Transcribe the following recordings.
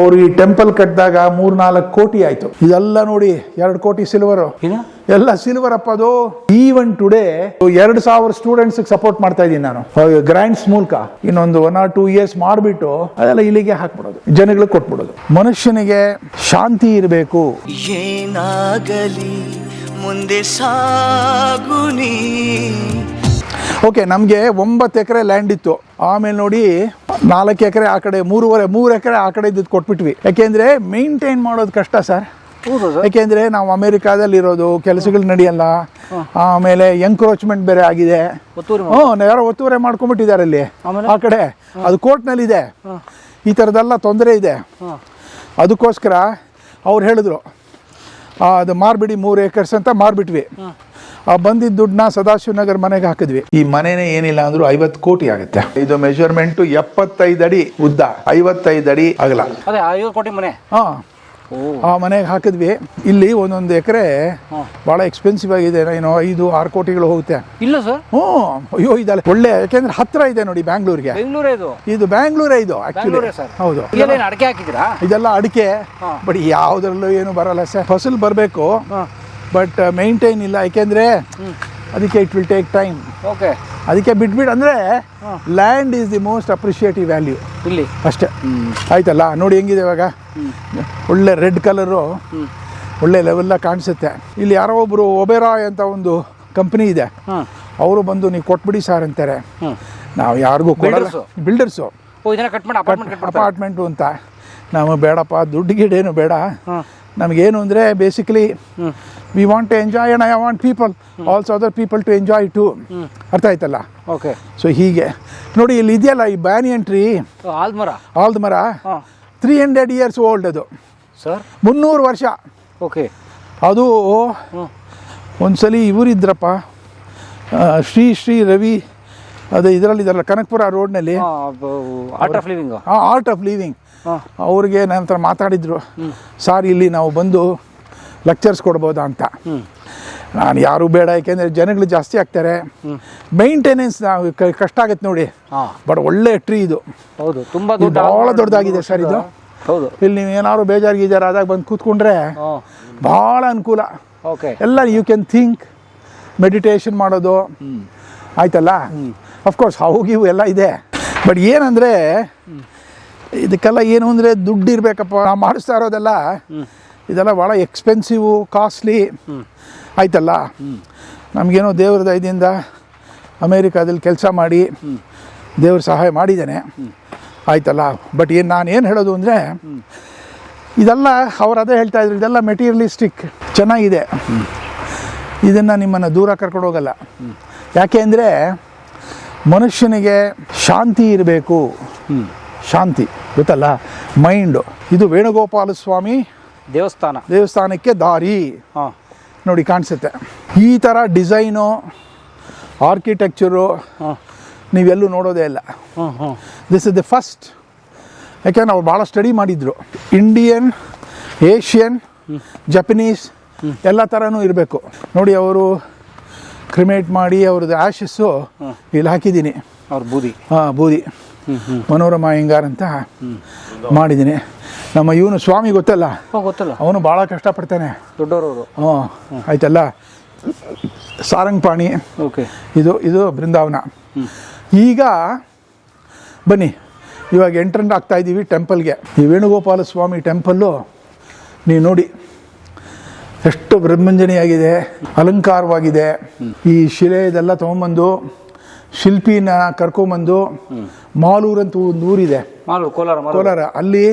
ಅವರು ಈ ಟೆಂಪಲ್ ಕಟ್ಟಿದಾಗ ಮೂರ್ನಾಲ್ಕು ಕೋಟಿ ಆಯ್ತು. ಇದೆಲ್ಲ ನೋಡಿ ಎರಡು ಕೋಟಿ ಸಿಲ್ವರ್ ಎಲ್ಲ ಸಿಲ್ವರ್ ಅಪ್ಪ ಅದು ಈವನ್ ಟುಡೇ ಎರಡು ಸಾವಿರ ಸ್ಟೂಡೆಂಟ್ಸ್ ಸಪೋರ್ಟ್ ಮಾಡ್ತಾ ಇದ್ದೀನಿ ನಾನು. ಗ್ರ್ಯಾಂಡ್ಸ್ ಮೂಲಕ. ಇನ್ನೊಂದು ಒನ್ ಆರ್ ಟೂ ಇಯರ್ಸ್ ಮಾಡಿಬಿಟ್ಟು ಅದೆಲ್ಲ ಇಲ್ಲಿಗೆ ಹಾಕ್ಬಿಡೋದು. ಜನಗಳಿಗೆ ಕೊಟ್ಬಿಡೋದು. ಮನುಷ್ಯನಿಗೆ ಶಾಂತಿ ಇರಬೇಕು. ಏನಾಗಲಿ ಮುಂದೆ ಸಾಗುನಿ ಓಕೆ ನಮಗೆ ಒಂಬತ್ತು ಎಕರೆ ಲ್ಯಾಂಡ್ ಇತ್ತು. ಆಮೇಲೆ ನೋಡಿ ನಾಲ್ಕು ಎಕರೆ ಆ ಕಡೆ ಮೂರುವರೆ ಮೂರು ಎಕರೆ ಆ ಕಡೆ ಇದ್ದು ಕೊಟ್ಬಿಟ್ವಿ. ಯಾಕೆಂದರೆ ಮೇಂಟೈನ್ ಮಾಡೋದು ಕಷ್ಟ ಸರ್. ಯಾಕೆಂದರೆ ನಾವು ಅಮೇರಿಕಾದಲ್ಲಿ ಇರೋದು ಕೆಲಸಗಳು ನಡೆಯಲ್ಲ. ಆಮೇಲೆ ಎಂಕ್ರೋಚ್ಮೆಂಟ್ ಬೇರೆ ಆಗಿದೆ. ಹ್ಞೂ ಯಾರೋ ಒತ್ತುವರೆ ಮಾಡ್ಕೊಂಬಿಟ್ಟಿದ್ದಾರೆ ಅಲ್ಲಿ? ಆ ಕಡೆ ಅದು ಕೋರ್ಟ್ನಲ್ಲಿ ಇದೆ. ಈ ಥರದ್ದೆಲ್ಲ ತೊಂದರೆ ಇದೆ. ಅದಕ್ಕೋಸ್ಕರ ಅವ್ರು ಹೇಳಿದ್ರು ಅದು ಮಾರ್ಬಿಡಿ ಮೂರು ಏಕರ್ಸ್ ಅಂತ ಮಾರ್ಬಿಟ್ವಿ. ಆ ಬಂದಿದ್ದ ದುಡ್ಡನ್ನ ಸದಾಶಿವನಗರ ಮನೆಗೆ ಹಾಕಿದ್ವಿ. ಈ ಮನೆನೇ ಏನಿಲ್ಲ ಅಂದ್ರೂ ಐವತ್ತು ಕೋಟಿ ಆಗುತ್ತೆ. ಇದು ಮೆಜರ್ಮೆಂಟ್ ಎಪ್ಪತ್ತೈದು ಅಡಿ ಉದ್ದ. ಐವತ್ತೈದು ಅಡಿ ಅಗಲ. ಅದೇ ಐವತ್ತು ಕೋಟಿ ಮನೆ. ಹಾ. ಆ ಮನೆಗೆ ಹಾಕಿದ್ವಿ. ಇಲ್ಲಿ ಒಂದೊಂದು ಎಕರೆ ಬಹಳ ಎಕ್ಸ್ಪೆನ್ಸಿವ್ ಆಗಿದೆ. ಏನೋ ಐದು ಆರು ಕೋಟಿಗಳು ಹೋಗುತ್ತೆ. ಇಲ್ಲ ಸರ್ ಹ್ಞೂ. ಅಯ್ಯೋ ಇದಲ್ಲ ಒಳ್ಳೆ ಯಾಕೆಂದ್ರೆ ಹತ್ರ ಇದೆ ನೋಡಿ ಬ್ಯಾಂಗ್ಳೂರ್ಗೆ. ಇದು? ಬ್ಯಾಂಗ್ಳೂರ್ ಇದು ಆಕ್ಚುಲಿ ಹೌದು. ಅಡಿಕೆ ಇದೆಲ್ಲ ಅಡಿಕೆ. ಬಟ್ ಯಾವ್ದ್ರಲ್ಲೂ ಏನು ಬರಲ್ಲ ಸರ್ ಫಸಲ್ ಬರಬೇಕು. ಬಟ್ ಮೇಂಟೈನ್ ಇಲ್ಲ. ಯಾಕೆಂದ್ರೆ ಅದಕ್ಕೆ it will take time okay ಅದಕ್ಕೆ ಬಿಟ್ಬಿಟ್ಟು ಅಂದರೆ land is the most appreciative value ಇಲ್ಲಿ. ಅಷ್ಟೇ. ಆಯ್ತಲ್ಲ? ನೋಡಿ ಹೆಂಗಿದೆ ಇವಾಗ. ಒಳ್ಳೆ ರೆಡ್ ಕಲರು ಒಳ್ಳೆ ಲೆವೆಲ್ಲ ಕಾಣಿಸುತ್ತೆ. ಇಲ್ಲಿ ಯಾರೋ ಒಬ್ಬರು ಒಬೆರಾಯ್ ಅಂತ ಒಂದು ಕಂಪ್ನಿ ಇದೆ. ಅವರು ಬಂದು ನೀವು ಕೊಟ್ಬಿಡಿ ಸರ್ ಅಂತಾರೆ. ನಾವು ಯಾರಿಗೂ ಕೊಡಲ್ಲ. ಬಿಲ್ಡರ್ಸು ಅಪಾರ್ಟ್ಮೆಂಟ್ ಅಂತ. ನಾವು ಬೇಡಪ್ಪ ದುಡ್ಡು ಗಿಡೇನು ಬೇಡ ನಮಗೇನು ಅಂದರೆ basically we want to enjoy and I want people also other people to enjoy to ಅರ್ಥ ಆಯ್ತಲ್ಲ? ಓಕೆ ಸೊ ಹೀಗೆ. ನೋಡಿ ಇಲ್ಲಿ ಇದೆಯಲ್ಲ ಈ ಬ್ಯಾನಿಯನ್ ಟ್ರೀ ಆಲ್ಮರ. ಆಲ್ದ ಮರ ಹಾಂ. ತ್ರೀ ಹಂಡ್ರೆಡ್ ಇಯರ್ಸ್ ಓಲ್ಡ್ ಅದು. ಸರ್ ಮುನ್ನೂರು ವರ್ಷ. ಓಕೆ ಅದು ಒಂದ್ಸಲಿ ಇವರಿದ್ರಪ್ಪ ಶ್ರೀ ಶ್ರೀ ರವಿ ಅದೇ ಇದರಲ್ಲಿ ಇದರಲ್ಲ Kanakapura ರೋಡ್ನಲ್ಲಿ Art of Living Art of Living ಅವ್ರಿಗೆ ನಂತರ ಮಾತಾಡಿದ್ರು. ಸಾರ್ ಇಲ್ಲಿ ನಾವು ಬಂದು ಲೆಕ್ಚರ್ಸ್ ಕೊಡ್ಬೋದಾ ಅಂತ. ನಾನು ಯಾರು ಬೇಡ ಯಾಕೆಂದರೆ ಜನಗಳು ಜಾಸ್ತಿ ಆಗ್ತಾರೆ. ಮೈಂಟೆನೆನ್ಸ್ ನಾವು ಕಷ್ಟ ಆಗುತ್ತೆ ನೋಡಿ. ಬಟ್ ಒಳ್ಳೆ ಟ್ರೀ ಇದು. ಹೌದು ತುಂಬ ಭಾಳ ದೊಡ್ಡದಾಗಿದೆ ಸರ್ ಇದು. ಹೌದು. ಇಲ್ಲಿ ನೀವು ಏನಾದ್ರು ಬೇಜಾರು ಗೀಜಾರು ಆದಾಗ ಬಂದು ಕೂತ್ಕೊಂಡ್ರೆ ಭಾಳ ಅನುಕೂಲ. ಓಕೆ ಎಲ್ಲ ಯು ಕ್ಯಾನ್ ಥಿಂಕ್ ಮೆಡಿಟೇಷನ್ ಮಾಡೋದು. ಆಯ್ತಲ್ಲ? ಅಫ್ಕೋರ್ಸ್ ಹೋಗಿ ಎಲ್ಲ ಇದೆ. ಬಟ್ ಏನಂದರೆ ಇದಕ್ಕೆಲ್ಲ ಏನು ಅಂದರೆ ದುಡ್ಡು ಇರಬೇಕಪ್ಪ. ನಾವು ಮಾಡಿಸ್ತಾ ಇರೋದೆಲ್ಲ ಇದೆಲ್ಲ ಭಾಳ ಎಕ್ಸ್ಪೆನ್ಸಿವ್ ಕಾಸ್ಟ್ಲಿ ಆಯ್ತಲ್ಲ? ನಮಗೇನೋ ದೇವ್ರ ದಯದಿಂದ ಅಮೇರಿಕಾದಲ್ಲಿ ಕೆಲಸ ಮಾಡಿ ದೇವ್ರ ಸಹಾಯ ಮಾಡಿದ್ದೇನೆ. ಆಯ್ತಲ್ಲ? ಬಟ್ ಏನು ನಾನು ಏನು ಹೇಳೋದು ಅಂದರೆ, ಇದೆಲ್ಲ ಅವ್ರು ಅದೇ ಹೇಳ್ತಾ ಇದ್ರು, ಇದೆಲ್ಲ ಮೆಟೀರಿಯಲಿಸ್ಟಿಕ್ ಚೆನ್ನಾಗಿದೆ. ಇದನ್ನು ನಿಮ್ಮನ್ನು ದೂರ ಕರ್ಕೊಂಡು ಹೋಗಲ್ಲ. ಯಾಕೆ ಅಂದರೆ, ಮನುಷ್ಯನಿಗೆ ಶಾಂತಿ ಇರಬೇಕು. ಶಾಂತಿ, ಗೊತ್ತಲ್ಲ? ಮೈಂಡು ಇದು ವೇಣುಗೋಪಾಲ ಸ್ವಾಮಿ ದೇವಸ್ಥಾನ. ದೇವಸ್ಥಾನಕ್ಕೆ ದಾರಿ. ಹಾಂ. ನೋಡಿ ಕಾಣಿಸುತ್ತೆ. ಈ ಥರ ಡಿಸೈನು ಆರ್ಕಿಟೆಕ್ಚರು ನೀವೆಲ್ಲೂ ನೋಡೋದೇ ಇಲ್ಲ. ದಿಸ್ ಇಸ್ ದ ಫಸ್ಟ್ ಯಾಕೆಂದ್ರೆ ನಾವು ಭಾಳ ಸ್ಟಡಿ ಮಾಡಿದ್ರು. ಇಂಡಿಯನ್ ಏಷ್ಯನ್ ಜಪನೀಸ್ ಎಲ್ಲ ಥರನೂ ಇರಬೇಕು. ನೋಡಿ ಅವರು ಕ್ರಿಮೇಟ್ ಮಾಡಿ ಅವ್ರದ್ದು ಆ್ಯಶಸ್ಸು ಇಲ್ಲಿ ಹಾಕಿದ್ದೀನಿ. ಅವ್ರ ಬೂದಿ. ಹಾಂ ಬೂದಿ. ಮನೋರಮ ಅಯ್ಯಂಗಾರ್ ಅಂತ ಮಾಡಿದ್ದೀನಿ. ನಮ್ಮ ಇವನು ಸ್ವಾಮಿ ಗೊತ್ತಲ್ಲ? ಗೊತ್ತಲ್ಲ. ಅವನು ಭಾಳ ಕಷ್ಟಪಡ್ತಾನೆ. ದೊಡ್ಡವರು ಹ್ಞೂ ಆಯ್ತಲ್ಲ? ಸಾರಂಗಪಾಣಿ. ಓಕೆ. ಇದು ಇದು ಬೃಂದಾವನ. ಈಗ ಬನ್ನಿ ಇವಾಗ ಎಂಟ್ರೆಂಟ್ ಆಗ್ತಾ ಇದ್ದೀವಿ ಟೆಂಪಲ್ಗೆ. ಈ ವೇಣುಗೋಪಾಲ ಸ್ವಾಮಿ ಟೆಂಪಲ್ಲು ನೀವು ನೋಡಿ. ಎಷ್ಟು ಬ್ರಹ್ಮಂಜನೆಯಾಗಿದೆ ಅಲಂಕಾರವಾಗಿದೆ. ಈ ಶಿಲೆ ಇದೆಲ್ಲ ತೊಗೊಂಬಂದು ಶಿಲ್ಪಿನ ಕರ್ಕೊಂಬಂದು ಮಾಲೂರು ಅಂತ ಒಂದು ಊರಿದೆ. ಮಾಲು ಕೋಲಾರ ಕೋಲಾರ. ಅಲ್ಲಿ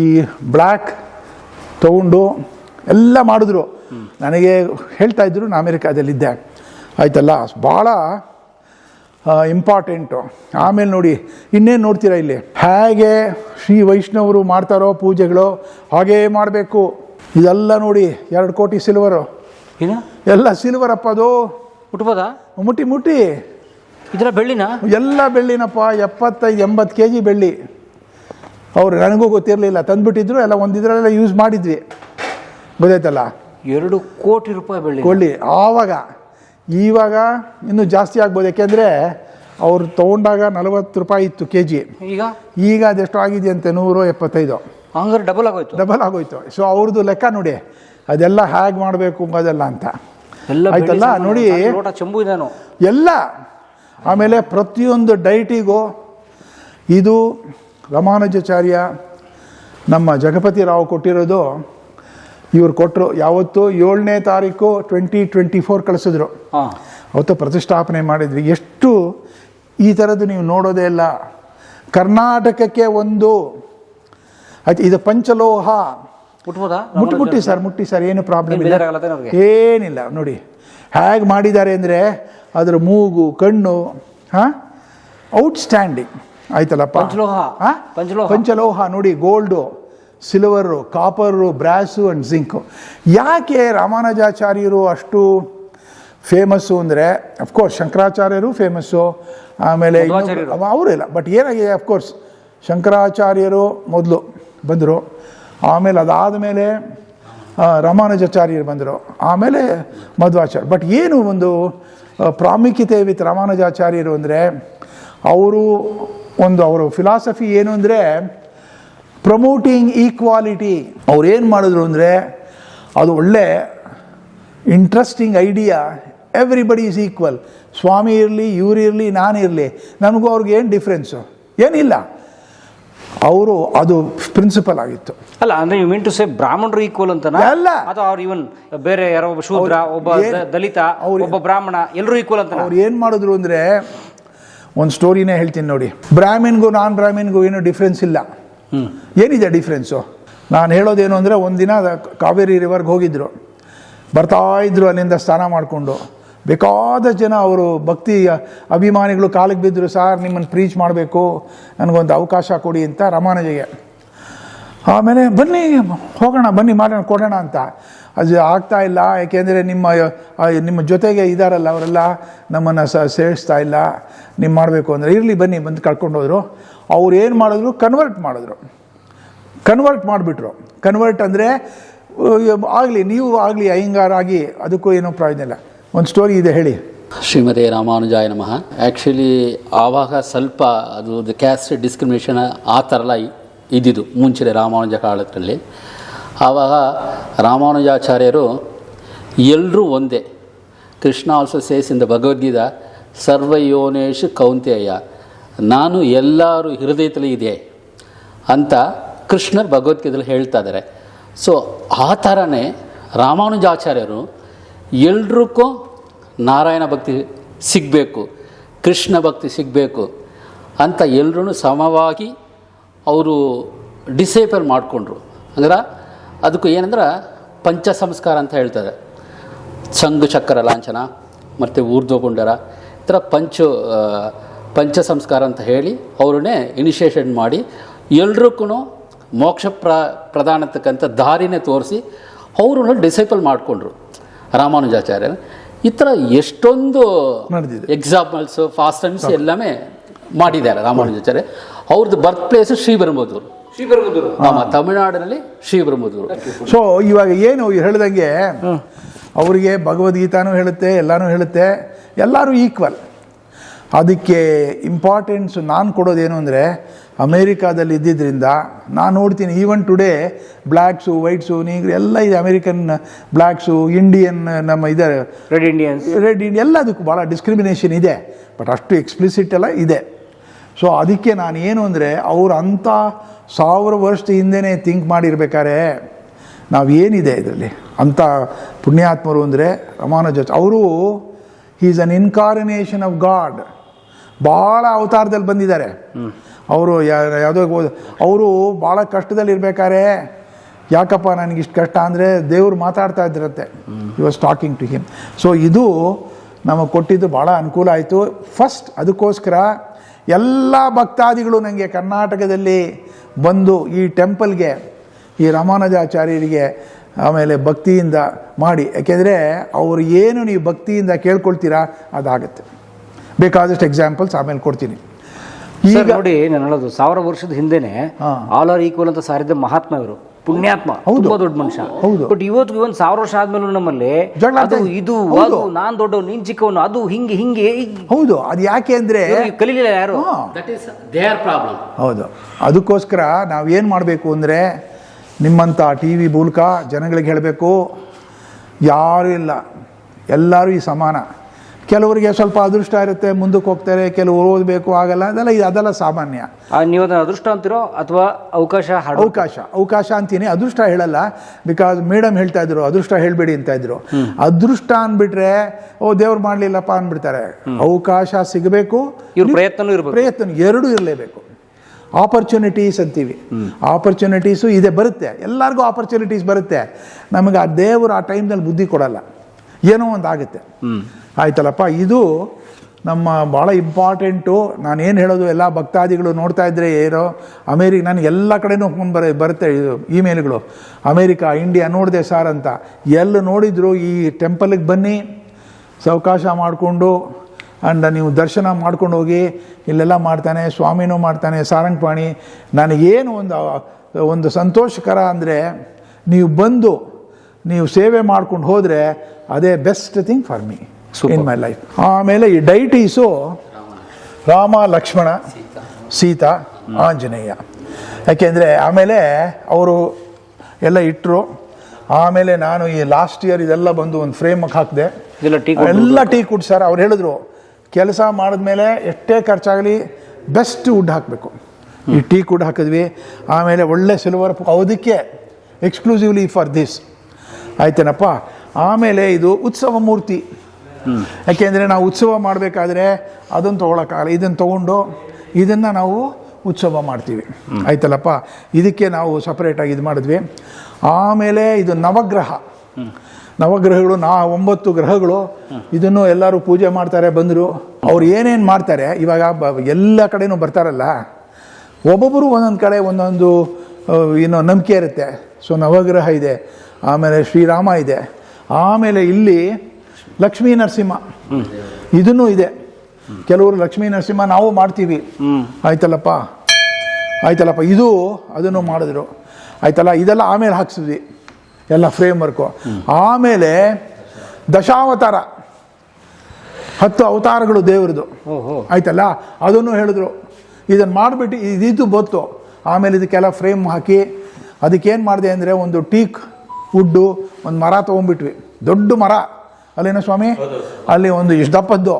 ಈ ಬ್ಲ್ಯಾಕ್ ತಗೊಂಡು ಎಲ್ಲ ಮಾಡಿದ್ರು. ನನಗೆ ಹೇಳ್ತಾ ಇದ್ರು ನಾನು ಅಮೆರಿಕಾದಲ್ಲಿದ್ದೆ. ಆಯ್ತಲ್ಲ ಭಾಳ ಇಂಪಾರ್ಟೆಂಟು ಆಮೇಲೆ ನೋಡಿ ಇನ್ನೇನು ನೋಡ್ತೀರಾ ಇಲ್ಲಿ? ಹೇಗೆ ಶ್ರೀ ವೈಷ್ಣವರು ಮಾಡ್ತಾರೋ ಪೂಜೆಗಳು ಹಾಗೇ ಮಾಡಬೇಕು. ಇದೆಲ್ಲ ನೋಡಿ ಎರಡು ಕೋಟಿ ಸಿಲ್ವರು ಎಲ್ಲ ಸಿಲ್ವರ್ ಅಪ್ಪ ಅದು. ಮುಟ್ಬೋದಾ? ಮುಟ್ಟಿ ಮುಟ್ಟಿ. ಇದರ ಬೆಳ್ಳಿನ? ಎಲ್ಲ ಬೆಳ್ಳಿನಪ್ಪ ಎಪ್ಪತ್ತೈದು ಎಂಬತ್ತು ಕೆ ಜಿ ಬೆಳ್ಳಿ. ಅವ್ರು ನನಗೂ ಗೊತ್ತಿರಲಿಲ್ಲ. ತಂದುಬಿಟ್ಟಿದ್ರು ಎಲ್ಲ ಒಂದಿದ್ರಲ್ಲೆಲ್ಲ ಯೂಸ್ ಮಾಡಿದ್ವಿ. ಗೊತ್ತಾಯ್ತಲ್ಲ? ಎರಡು ಕೋಟಿ ರೂಪಾಯಿ ಬೆಳ್ಳಿ ಕೊಳ್ಳಿ ಆವಾಗ ಇವಾಗ ಇನ್ನೂ ಜಾಸ್ತಿ ಆಗ್ಬೋದು. ಯಾಕೆಂದರೆ ಅವ್ರು ತೊಗೊಂಡಾಗ ನಲವತ್ತು ರೂಪಾಯಿ ಇತ್ತು ಕೆ ಜಿ ಈಗ? ಈಗ ಅದೆಷ್ಟು ಆಗಿದೆ ಅಂತೆ ನೂರು ಎಪ್ಪತ್ತೈದು. ಹಂಗಾರೆ ಡಬಲ್ ಆಗೋಯ್ತು. ಡಬಲ್ ಆಗೋಯ್ತು. ಸೊ ಅವ್ರದ್ದು ಲೆಕ್ಕ ನೋಡಿ. ಅದೆಲ್ಲ ಹೇಗೆ ಮಾಡಬೇಕು ಅದೆಲ್ಲ ಅಂತ. ಎಲ್ಲ ಆಯ್ತಲ್ಲ? ನೋಡಿ. ಚೆಂಬು ಇದೇನು. ಎಲ್ಲ. ಆಮೇಲೆ ಪ್ರತಿಯೊಂದು ಡೈಟಿಗೂ ಇದು ರಮಾನುಜಾಚಾರ್ಯ ನಮ್ಮ ಜಗಪತಿ ರಾವ್ ಕೊಟ್ಟಿರೋದು ಇವರು ಕೊಟ್ಟರು ಯಾವತ್ತು ಏಳನೇ ತಾರೀಕು ಟ್ವೆಂಟಿ ಟ್ವೆಂಟಿ ಫೋರ್ ಕಳಿಸಿದ್ರು ಅವತ್ತು ಪ್ರತಿಷ್ಠಾಪನೆ ಮಾಡಿದ್ವಿ. ಎಷ್ಟು ಈ ಥರದ್ದು ನೀವು ನೋಡೋದೇ ಇಲ್ಲ. ಕರ್ನಾಟಕಕ್ಕೆ ಒಂದು ಆಯ್ತು ಇದು ಪಂಚಲೋಹ. ಮುಟ್ಟಿ ಮುಟ್ಟಿ ಸರ್ ಮುಟ್ಟಿ ಸರ್ ಏನು ಪ್ರಾಬ್ಲಮ್ ಇಲ್ಲ? ಏನಿಲ್ಲ ನೋಡಿ. ಹೇಗೆ ಮಾಡಿದ್ದಾರೆ ಅಂದರೆ ಅದರ ಮೂಗು ಕಣ್ಣು ಹಾಂ? ಔಟ್ಸ್ಟ್ಯಾಂಡಿಂಗ್ ಆಯ್ತಲ್ಲಪ್ಪ ಪಂಚಲೋಹ. ಹಾ? ಪಂಚಲೋಹ. ಪಂಚಲೋಹ ನೋಡಿ gold silver copper brass and zinc ಯಾಕೆ ರಾಮಾನುಜಾಚಾರ್ಯರು ಅಷ್ಟು ಫೇಮಸ್ಸು ಅಂದರೆ ಅಫ್ಕೋರ್ಸ್ ಶಂಕರಾಚಾರ್ಯರು ಫೇಮಸ್ಸು ಆಮೇಲೆ ಅವರೂ ಇಲ್ಲ ಬಟ್ ಏನಾಗಿದೆ ಅಫ್ಕೋರ್ಸ್ ಶಂಕರಾಚಾರ್ಯರು ಮೊದಲು ಬಂದರು ಆಮೇಲೆ ಅದಾದ ಮೇಲೆ ರಾಮಾನುಜಾಚಾರ್ಯರು ಬಂದರು ಆಮೇಲೆ ಮಧ್ವಾಚಾರ್ಯ ಬಟ್ ಏನು ಒಂದು ಪ್ರಾಮುಖ್ಯತೆ ವಿತ್ ರಾಮಾನುಜಾಚಾರ್ಯರು ಅಂದರೆ ಅವರು ಒಂದು ಅವರ ಫಿಲಾಸಫಿ ಏನು ಅಂದರೆ ಪ್ರಮೋಟಿಂಗ್ ಈಕ್ವಾಲಿಟಿ ಅವ್ರು ಏನು ಮಾಡಿದ್ರು ಅಂದರೆ ಅದು ಒಳ್ಳೆ interesting idea everybody is equal ಸ್ವಾಮಿ ಇರಲಿ ಇರಲಿ ನಾನಿರಲಿ ನನಗೂ ಅವ್ರಿಗೆ ಏನು ಡಿಫ್ರೆನ್ಸು ಏನಿಲ್ಲ. ಅವರು ಅದು ಪ್ರಿನ್ಸಿಪಲ್ ಆಗಿತ್ತು. ಅಲ್ಲ ಅಂದ್ರೆ ಯು ಮೀನ್ ಟು ಸೇ ಬ್ರಾಹ್ಮಣರು ಈಕ್ವಲ್ ಅಂತನಾ? ಅಲ್ಲ. ಅದು ಅವ್ರು ಇವನ್ ಬೇರೆ ಯಾರೋ ಒಬ್ಬ ಶೂದ್ರ ಒಬ್ಬ ದಲಿತ ಒಬ್ಬ ಬ್ರಾಹ್ಮಣ ಎಲ್ಲರೂ ಈಕ್ವಲ್ ಅಂತ ಅವ್ರು ಏನು ಮಾಡಿದ್ರು ಅಂದರೆ ಒಂದು ಸ್ಟೋರಿನೇ ಹೇಳ್ತೀನಿ ನೋಡಿ. ಬ್ರಾಹ್ಮಿನ್ಗೂ ನಾನ್ ಬ್ರಾಹ್ಮಿನ್ಗೂ ಏನು ಡಿಫ್ರೆನ್ಸ್ ಇಲ್ಲ. ಏನಿದೆ ಡಿಫ್ರೆನ್ಸು ನಾನು ಹೇಳೋದೇನು ಅಂದರೆ ಒಂದಿನ ಕಾವೇರಿ ರಿವರ್ಗೆ ಹೋಗಿದ್ರು. ಬರ್ತಾ ಇದ್ರು ಅಲ್ಲಿಂದ ಸ್ನಾನ ಮಾಡಿಕೊಂಡು. ಬೇಕಾದ ಜನ ಅವರು ಭಕ್ತಿ, ಅಭಿಮಾನಿಗಳು ಕಾಲಿಗೆ ಬಿದ್ದರು ಸಾರ್ ನಿಮ್ಮನ್ನು ಪ್ರೀಚ್ ಮಾಡಬೇಕು. ನನಗೊಂದು ಅವಕಾಶ ಕೊಡಿ ಅಂತ ರಾಮಾನುಜಿಗೆ. ಆಮೇಲೆ ಬನ್ನಿ, ಹೋಗೋಣ, ಬನ್ನಿ ಮಾಡೋಣ, ಕೊಡೋಣ ಅಂತ. ಅದು ಆಗ್ತಾ ಇಲ್ಲ. ಯಾಕೆಂದರೆ ನಿಮ್ಮ ನಿಮ್ಮ ಜೊತೆಗೆ ಇದ್ದಾರಲ್ಲ ಅವರೆಲ್ಲ ನಮ್ಮನ್ನು ಸ, ಸೇರಿಸ್ತಾ ಇಲ್ಲ. ನೀವು ಮಾಡಬೇಕು ಅಂದರೆ ಇರಲಿ, ಬನ್ನಿ, ಬಂದು ಕರ್ಕೊಂಡು ಹೋದರು. ಅವ್ರು ಏನು ಮಾಡಿದ್ರು? ಕನ್ವರ್ಟ್ ಮಾಡಿದ್ರು. ಕನ್ವರ್ಟ್ ಮಾಡಿಬಿಟ್ರು. ಕನ್ವರ್ಟ್ ಅಂದರೆ ಆಗಲಿ, ನೀವು ಆಗಲಿ ಅಯ್ಯಂಗಾರಾಗಿ ಅದಕ್ಕೂ ಏನೂ ಪ್ರಯೋಜನ ಇಲ್ಲ. ಒಂದು ಸ್ಟೋರಿ ಇದೆ, ಹೇಳಿ. ಶ್ರೀಮತಿ ರಾಮಾನುಜಾಯ ನಮಃ. ಆ್ಯಕ್ಚುಲಿ ಆವಾಗ ಸ್ವಲ್ಪ ಅದು ಕ್ಯಾಸ್ಟ್ ಡಿಸ್ಕ್ರಿಮಿನೇಷನ್ ಆ ಥರ ಎಲ್ಲ ಇದ್ದಿದ್ದು ಮುಂಚಿನ ರಾಮಾನುಜ ಕಾಲದಲ್ಲಿ. ಆವಾಗ ರಾಮಾನುಜಾಚಾರ್ಯರು ಎಲ್ಲರೂ ಒಂದೇ. Krishna also says in the Bhagavad Gita ಸರ್ವಯೋನೇಶು ಕೌಂತೇಯ, ನಾನು ಎಲ್ಲರೂ ಹೃದಯದಲ್ಲಿ ಇದೆ ಅಂತ ಕೃಷ್ಣರು ಭಗವದ್ಗೀತೆಯಲ್ಲಿ ಹೇಳ್ತಾ ಇದ್ದಾರೆ. ಸೊ ಆ ಥರನೇ ರಾಮಾನುಜಾಚಾರ್ಯರು ಎಲ್ರಿಗೂ ನಾರಾಯಣ ಭಕ್ತಿ ಸಿಗಬೇಕು, ಕೃಷ್ಣ ಭಕ್ತಿ ಸಿಗಬೇಕು ಅಂತ ಎಲ್ಲರೂ ಸಮವಾಗಿ ಅವರು ಡಿಸೇಬಲ್ ಮಾಡಿಕೊಂಡ್ರು. ಅಂದ್ರೆ ಅದಕ್ಕೂ ಏನಂದ್ರೆ ಪಂಚ ಸಂಸ್ಕಾರ ಅಂತ ಹೇಳ್ತಾರೆ ಚಂಗು ಚಕ್ರ ಲಾಂಛನ ಮತ್ತು ಊರ್ಧ್ವಪುಂಡರ ಈ ಥರ ಪಂಚ ಪಂಚ ಸಂಸ್ಕಾರ ಅಂತ ಹೇಳಿ ಅವ್ರನ್ನೇ ಇನಿಷಿಯೇಷನ್ ಮಾಡಿ ಎಲ್ರಿಗೂ ಮೋಕ್ಷ ಪ್ರ ಪ್ರಧಾನತಕ್ಕಂಥ ದಾರಿನೇ ತೋರಿಸಿ ಅವ್ರನ್ನ ಡಿಸೈಪಲ್ ಮಾಡಿಕೊಂಡ್ರು ರಾಮಾನುಜಾಚಾರ್ಯ. ಈ ಥರ ಎಷ್ಟೊಂದು. ಎಕ್ಸಾಂಪಲ್ಸು ಫಾಸ್ಟ್ ಟೈಮ್ಸ್ ಎಲ್ಲವೇ ಮಾಡಿದ್ದಾರೆ ರಾಮಾನುಜಾಚಾರ್ಯ. ಅವ್ರದ್ದು ಬರ್ತ್ ಪ್ಲೇಸು ಶ್ರೀಬೆರುಂಬದೂರು ಶ್ರೀಪೆರುಂಬುದೂರು ಶ್ರೀ ತಮಿಳುನಾಡಿನಲ್ಲಿ ಶ್ರೀಬೆರುಂಬದೂರು ಸೊ ಇವಾಗ ಏನು ಹೇಳಿದಂಗೆ ಅವರಿಗೆ ಭಗವದ್ಗೀತಾನೂ ಹೇಳುತ್ತೆ ಎಲ್ಲನೂ ಹೇಳುತ್ತೆ ಎಲ್ಲರೂ ಈಕ್ವಲ್ ಅದಕ್ಕೆ ಇಂಪಾರ್ಟೆನ್ಸ್ ನಾನು ಕೊಡೋದೇನು ಅಂದರೆ ಅಮೇರಿಕಾದಲ್ಲಿ ಇದ್ದಿದ್ದರಿಂದ ನಾನು ನೋಡ್ತೀನಿ ಈವನ್ ಟುಡೇ ಬ್ಲ್ಯಾಕ್ಸು ವೈಟ್ಸು ನೀಗ್ರು ಎಲ್ಲ ಇದೆ ಅಮೇರಿಕನ್ ಬ್ಲ್ಯಾಕ್ಸು ಇಂಡಿಯನ್ ನಮ್ಮ ಇದೆ ರೆಡ್ ಇಂಡಿಯನ್ಸ್ ರೆಡ್ ಎಲ್ಲ ಎಲ್ಲದಕ್ಕೂ ಭಾಳ ಡಿಸ್ಕ್ರಿಮಿನೇಷನ್ ಇದೆ ಬಟ್ ಅಷ್ಟು ಎಕ್ಸ್ಪ್ಲಿಸಿಟ್ ಎಲ್ಲ ಇದೆ. ಸೊ ಅದಕ್ಕೆ ನಾನು ಏನು ಅಂದರೆ ಅವ್ರು ಅಂಥ ಸಾವಿರ ವರ್ಷದ ಹಿಂದೆನೇ ಥಿಂಕ್ ಮಾಡಿರ್ಬೇಕಾದ್ರೆ ನಾವು ಏನಿದೆ ಇದರಲ್ಲಿ? ಅಂಥ ಪುಣ್ಯಾತ್ಮರು ಅಂದರೆ ರಮಾನುಜ ಅವರು is an incarnation of god ಭಾಳ ಅವತಾರದಲ್ಲಿ ಬಂದಿದ್ದಾರೆ. ಅವರು ಯಾವುದೋ ಅವರು ಭಾಳ ಕಷ್ಟದಲ್ಲಿ ಇರ್ಬೇಕಾದ್ರೆ ಯಾಕಪ್ಪ ನನಗೆ ಇಷ್ಟು ಕಷ್ಟ ಅಂದರೆ ದೇವ್ರು ಮಾತಾಡ್ತಾ ಇದ್ದಿರತ್ತೆ you was talking to him so ಇದು ನಮಗೆ ಕೊಟ್ಟಿದ್ದು ಭಾಳ ಅನುಕೂಲ ಆಯಿತು. ಫಸ್ಟ್ ಅದಕ್ಕೋಸ್ಕರ ಎಲ್ಲ ಭಕ್ತಾದಿಗಳು ನನಗೆ ಕರ್ನಾಟಕದಲ್ಲಿ ಬಂದು ಈ ಟೆಂಪಲ್ಗೆ ಈ ರಾಮಾನುಜಾಚಾರ್ಯರಿಗೆ ಆಮೇಲೆ ಭಕ್ತಿಯಿಂದ ಮಾಡಿ. ಯಾಕೆಂದರೆ ಅವರು ಏನು ನೀವು ಭಕ್ತಿಯಿಂದ ಕೇಳ್ಕೊಳ್ತೀರಾ ಅದಾಗುತ್ತೆ. ಬೇಕಾದಷ್ಟು ಎಕ್ಸಾಂಪಲ್ಸ್ ಆಮೇಲೆ ಕೊಡ್ತೀನಿ. ಈಗ ನೋಡಿ ನಾನು ಹೇಳೋದು ಸಾವಿರ ವರ್ಷದ ಹಿಂದೆನೆ. ಆಲ್ ಆರ್ ಈಕ್ವಲ್ ಅಂತ ಸಾರಿದ್ದ ಮಹಾತ್ಮ ಇವರು. ಪುಣ್ಯಾತ್ಮ ಹೌದು. ತುಂಬಾ ದೊಡ್ಡ ಮನುಷ್ಯ. ಹೌದು. ಬಟ್ ಇವತ್ತು ಒಂದು ಸಾವಿರ ವರ್ಷ ಆದ್ಮೇಲೂ ನಮ್ಮಲ್ಲಿ ಅದು ಇದು. ಅದು ನಾನ್ ದೊಡ್ಡವ್ ನೀನ್ ಚಿಕ್ಕವನು ಅದು ಹಿಂಗೆ ಹಿಂಗೆ ಹೌದು. ಅದು ಯಾಕೆ ಅಂದ್ರೆ ಕಲೀಲಿಲ್ಲ ಯಾರು? ದಟ್ ಈಸ್ ದೇರ್ ಪ್ರಾಬ್ಲಮ್ ಹೌದು. ಅದಕ್ಕೋಸ್ಕರ ನಾವು ಏನು ಮಾಡಬೇಕು ಅಂದರೆ ನಿಮ್ಮಂಥ ಟಿ ವಿ ಮೂಲಕ ಜನಗಳಿಗೆ ಹೇಳಬೇಕು ಯಾರೂ ಇಲ್ಲ. ಎಲ್ಲರೂ ಈ ಸಮಾನ. ಕೆಲವರಿಗೆ ಸ್ವಲ್ಪ ಅದೃಷ್ಟ ಇರುತ್ತೆ ಮುಂದಕ್ಕೆ ಹೋಗ್ತಾರೆ ಕೆಲವು ಓದಬೇಕು ಆಗಲ್ಲ ಅದೆಲ್ಲ ಇದು ಅದೆಲ್ಲ ಸಾಮಾನ್ಯ. ನೀವು ಅದನ್ನ ಅದೃಷ್ಟ ಅಂತಿರೋ ಅಥವಾ ಅವಕಾಶ ಅವಕಾಶ. ಅವಕಾಶ ಅಂತೀನಿ. ಅದೃಷ್ಟ ಹೇಳಲ್ಲ. ಬಿಕಾಸ್ ಮೇಡಮ್ ಹೇಳ್ತಾ ಇದ್ರು ಅದೃಷ್ಟ ಹೇಳಬೇಡಿ ಅಂತ ಇದ್ರು. ಅದೃಷ್ಟ ಅಂದ್ಬಿಟ್ರೆ ಓ ದೇವ್ರು ಮಾಡಲಿಲ್ಲಪ್ಪ ಅಂದ್ಬಿಡ್ತಾರೆ. ಅವಕಾಶ ಸಿಗಬೇಕು. ಇವ್ರ ಪ್ರಯತ್ನ ಇರ್ಬೇಕು. ಪ್ರಯತ್ನ ಎರಡೂ ಇರಲೇಬೇಕು. ಆಪರ್ಚುನಿಟೀಸ್ ಅಂತೀವಿ. ಆಪರ್ಚುನಿಟೀಸು ಇದೆ ಬರುತ್ತೆ. ಎಲ್ಲರಿಗೂ ಆಪರ್ಚುನಿಟೀಸ್ ಬರುತ್ತೆ. ನಮಗೆ ಆ ದೇವರು ಆ ಟೈಮ್ನಲ್ಲಿ ಬುದ್ಧಿ ಕೊಡಲ್ಲ. ಏನೋ ಒಂದು ಆಗುತ್ತೆ. ಆಯ್ತಲ್ಲಪ್ಪ, ಇದು ನಮ್ಮ ಭಾಳ ಇಂಪಾರ್ಟೆಂಟು. ನಾನು ಏನು ಹೇಳೋದು, ಎಲ್ಲ ಭಕ್ತಾದಿಗಳು ನೋಡ್ತಾ ಇದ್ದರೆ ಏನೋ, ಅಮೇರಿಕ ನನಗೆ ಎಲ್ಲ ಕಡೆನೂ ಬರ, ಬರುತ್ತೆ ಇದು ಇಮೇಲ್ಗಳು. ಅಮೇರಿಕಾ, ಇಂಡಿಯಾ ನೋಡಿದೆ ಸಾರ್ ಅಂತ. ಎಲ್ಲಿ ನೋಡಿದ್ರು, ಈ ಟೆಂಪಲ್ಗೆ ಬನ್ನಿ, ಸಾವಕಾಶ ಮಾಡಿಕೊಂಡು ಆ್ಯಂಡ್ ನೀವು ದರ್ಶನ ಮಾಡ್ಕೊಂಡು ಹೋಗಿ, ಇಲ್ಲೆಲ್ಲ ಮಾಡ್ತಾನೆ, ಸ್ವಾಮಿನೂ ಮಾಡ್ತಾನೆ, ಸಾರಂಗಪಾಣಿ. ನನಗೇನು ಒಂದು ಒಂದು ಸಂತೋಷಕರ ಅಂದರೆ, ನೀವು ಬಂದು, ನೀವು ಸೇವೆ ಮಾಡ್ಕೊಂಡು ಹೋದರೆ, ಅದೇ best thing for me in my life ಆಮೇಲೆ ಈ ಡೈಟೀಸು ರಾಮ ಲಕ್ಷ್ಮಣ ಸೀತಾ ಆಂಜನೇಯ. ಯಾಕೆಂದರೆ ಆಮೇಲೆ ಅವರು ಎಲ್ಲ ಇಟ್ಟರು ಆಮೇಲೆ ನಾನು ಈ ಲಾಸ್ಟ್ ಇಯರ್ ಇದೆಲ್ಲ ಬಂದು ಒಂದು ಫ್ರೇಮಕ್ಕೆ ಹಾಕಿದೆ. ಎಲ್ಲ ಟೀ ಕುಡ್ ಸರ್ ಅವ್ರು ಹೇಳಿದ್ರು ಕೆಲಸ ಮಾಡಿದ್ಮೇಲೆ ಎಷ್ಟೇ ಖರ್ಚಾಗಲಿ ಬೆಸ್ಟ್ ವುಡ್ ಹಾಕಬೇಕು. ಈ ಟೀ ಕುಡ್ ಹಾಕಿದ್ವಿ. ಆಮೇಲೆ ಒಳ್ಳೆ ಸಿಲ್ವರ್ ಅದಕ್ಕೆ ಎಕ್ಸ್ಕ್ಲೂಸಿವ್ಲಿ ಫಾರ್ ದಿಸ್ ಆಯ್ತೇನಪ್ಪ? ಆಮೇಲೆ ಇದು ಉತ್ಸವ ಮೂರ್ತಿ. ಯಾಕೆಂದರೆ ನಾವು ಉತ್ಸವ ಮಾಡಬೇಕಾದ್ರೆ ಅದನ್ನು ತೊಗೊಳಕ್ಕಾಗಲ್ಲ. ಇದನ್ನು ತೊಗೊಂಡು ಇದನ್ನು ನಾವು ಉತ್ಸವ ಮಾಡ್ತೀವಿ. ಆಯ್ತಲ್ಲಪ್ಪ? ಇದಕ್ಕೆ ನಾವು ಸಪ್ರೇಟಾಗಿ ಇದು ಮಾಡಿದ್ವಿ. ಆಮೇಲೆ ಇದು ನವಗ್ರಹ. ನವಗ್ರಹಗಳು, ನಾ ಒಂಬತ್ತು ಗ್ರಹಗಳು, ಇದನ್ನು ಎಲ್ಲರೂ ಪೂಜೆ ಮಾಡ್ತಾರೆ, ಬಂದರು. ಅವ್ರು ಏನೇನು ಮಾಡ್ತಾರೆ? ಇವಾಗ ಎಲ್ಲ ಕಡೆನೂ ಬರ್ತಾರಲ್ಲ? ಒಬ್ಬೊಬ್ಬರು ಒಂದೊಂದು ಕಡೆ ಒಂದೊಂದು ಏನೋ ನಂಬಿಕೆ ಇರುತ್ತೆ. ಸೊ ನವಗ್ರಹ ಇದೆ. ಆಮೇಲೆ ಶ್ರೀರಾಮ ಇದೆ. ಆಮೇಲೆ ಇಲ್ಲಿ ಲಕ್ಷ್ಮೀ ನರಸಿಂಹ. ಇದನ್ನು ಇದೆ. ಕೆಲವರು ಲಕ್ಷ್ಮೀ ನರಸಿಂಹ ನಾವು ಮಾಡ್ತೀವಿ. ಆಯ್ತಲ್ಲಪ್ಪ? ಆಯ್ತಲ್ಲಪ್ಪ. ಇದು ಅದನ್ನು ಮಾಡಿದ್ರು. ಆಯ್ತಲ್ಲ? ಇದೆಲ್ಲ ಆಮೇಲೆ ಹಾಕ್ಸಿದ್ವಿ. ಎಲ್ಲ ಫ್ರೇಮ್ ವರ್ಕು ಆಮೇಲೆ ದಶಾವತಾರ. ಹತ್ತು ಅವತಾರಗಳು ದೇವ್ರದ್ದು. ಆಯ್ತಲ್ಲ? ಅದನ್ನು ಹೇಳಿದ್ರು. ಇದನ್ನು ಮಾಡಿಬಿಟ್ಟು ಇದಿದ್ದು ಬತ್ತು ಆಮೇಲೆ ಇದಕ್ಕೆಲ್ಲ ಫ್ರೇಮ್ ಹಾಕಿ ಅದಕ್ಕೇನು ಮಾಡಿದೆ ಅಂದರೆ ಒಂದು ಟೀಕ್ ವುಡ್ಡು ಒಂದು ಮರ ತೊಗೊಂಡ್ಬಿಟ್ವಿ. ದೊಡ್ಡ ಮರ. ಅಲ್ಲೇನೋ ಸ್ವಾಮಿ? ಅಲ್ಲಿ ಒಂದು ಇಷ್ಟು ದಪ್ಪದ್ದು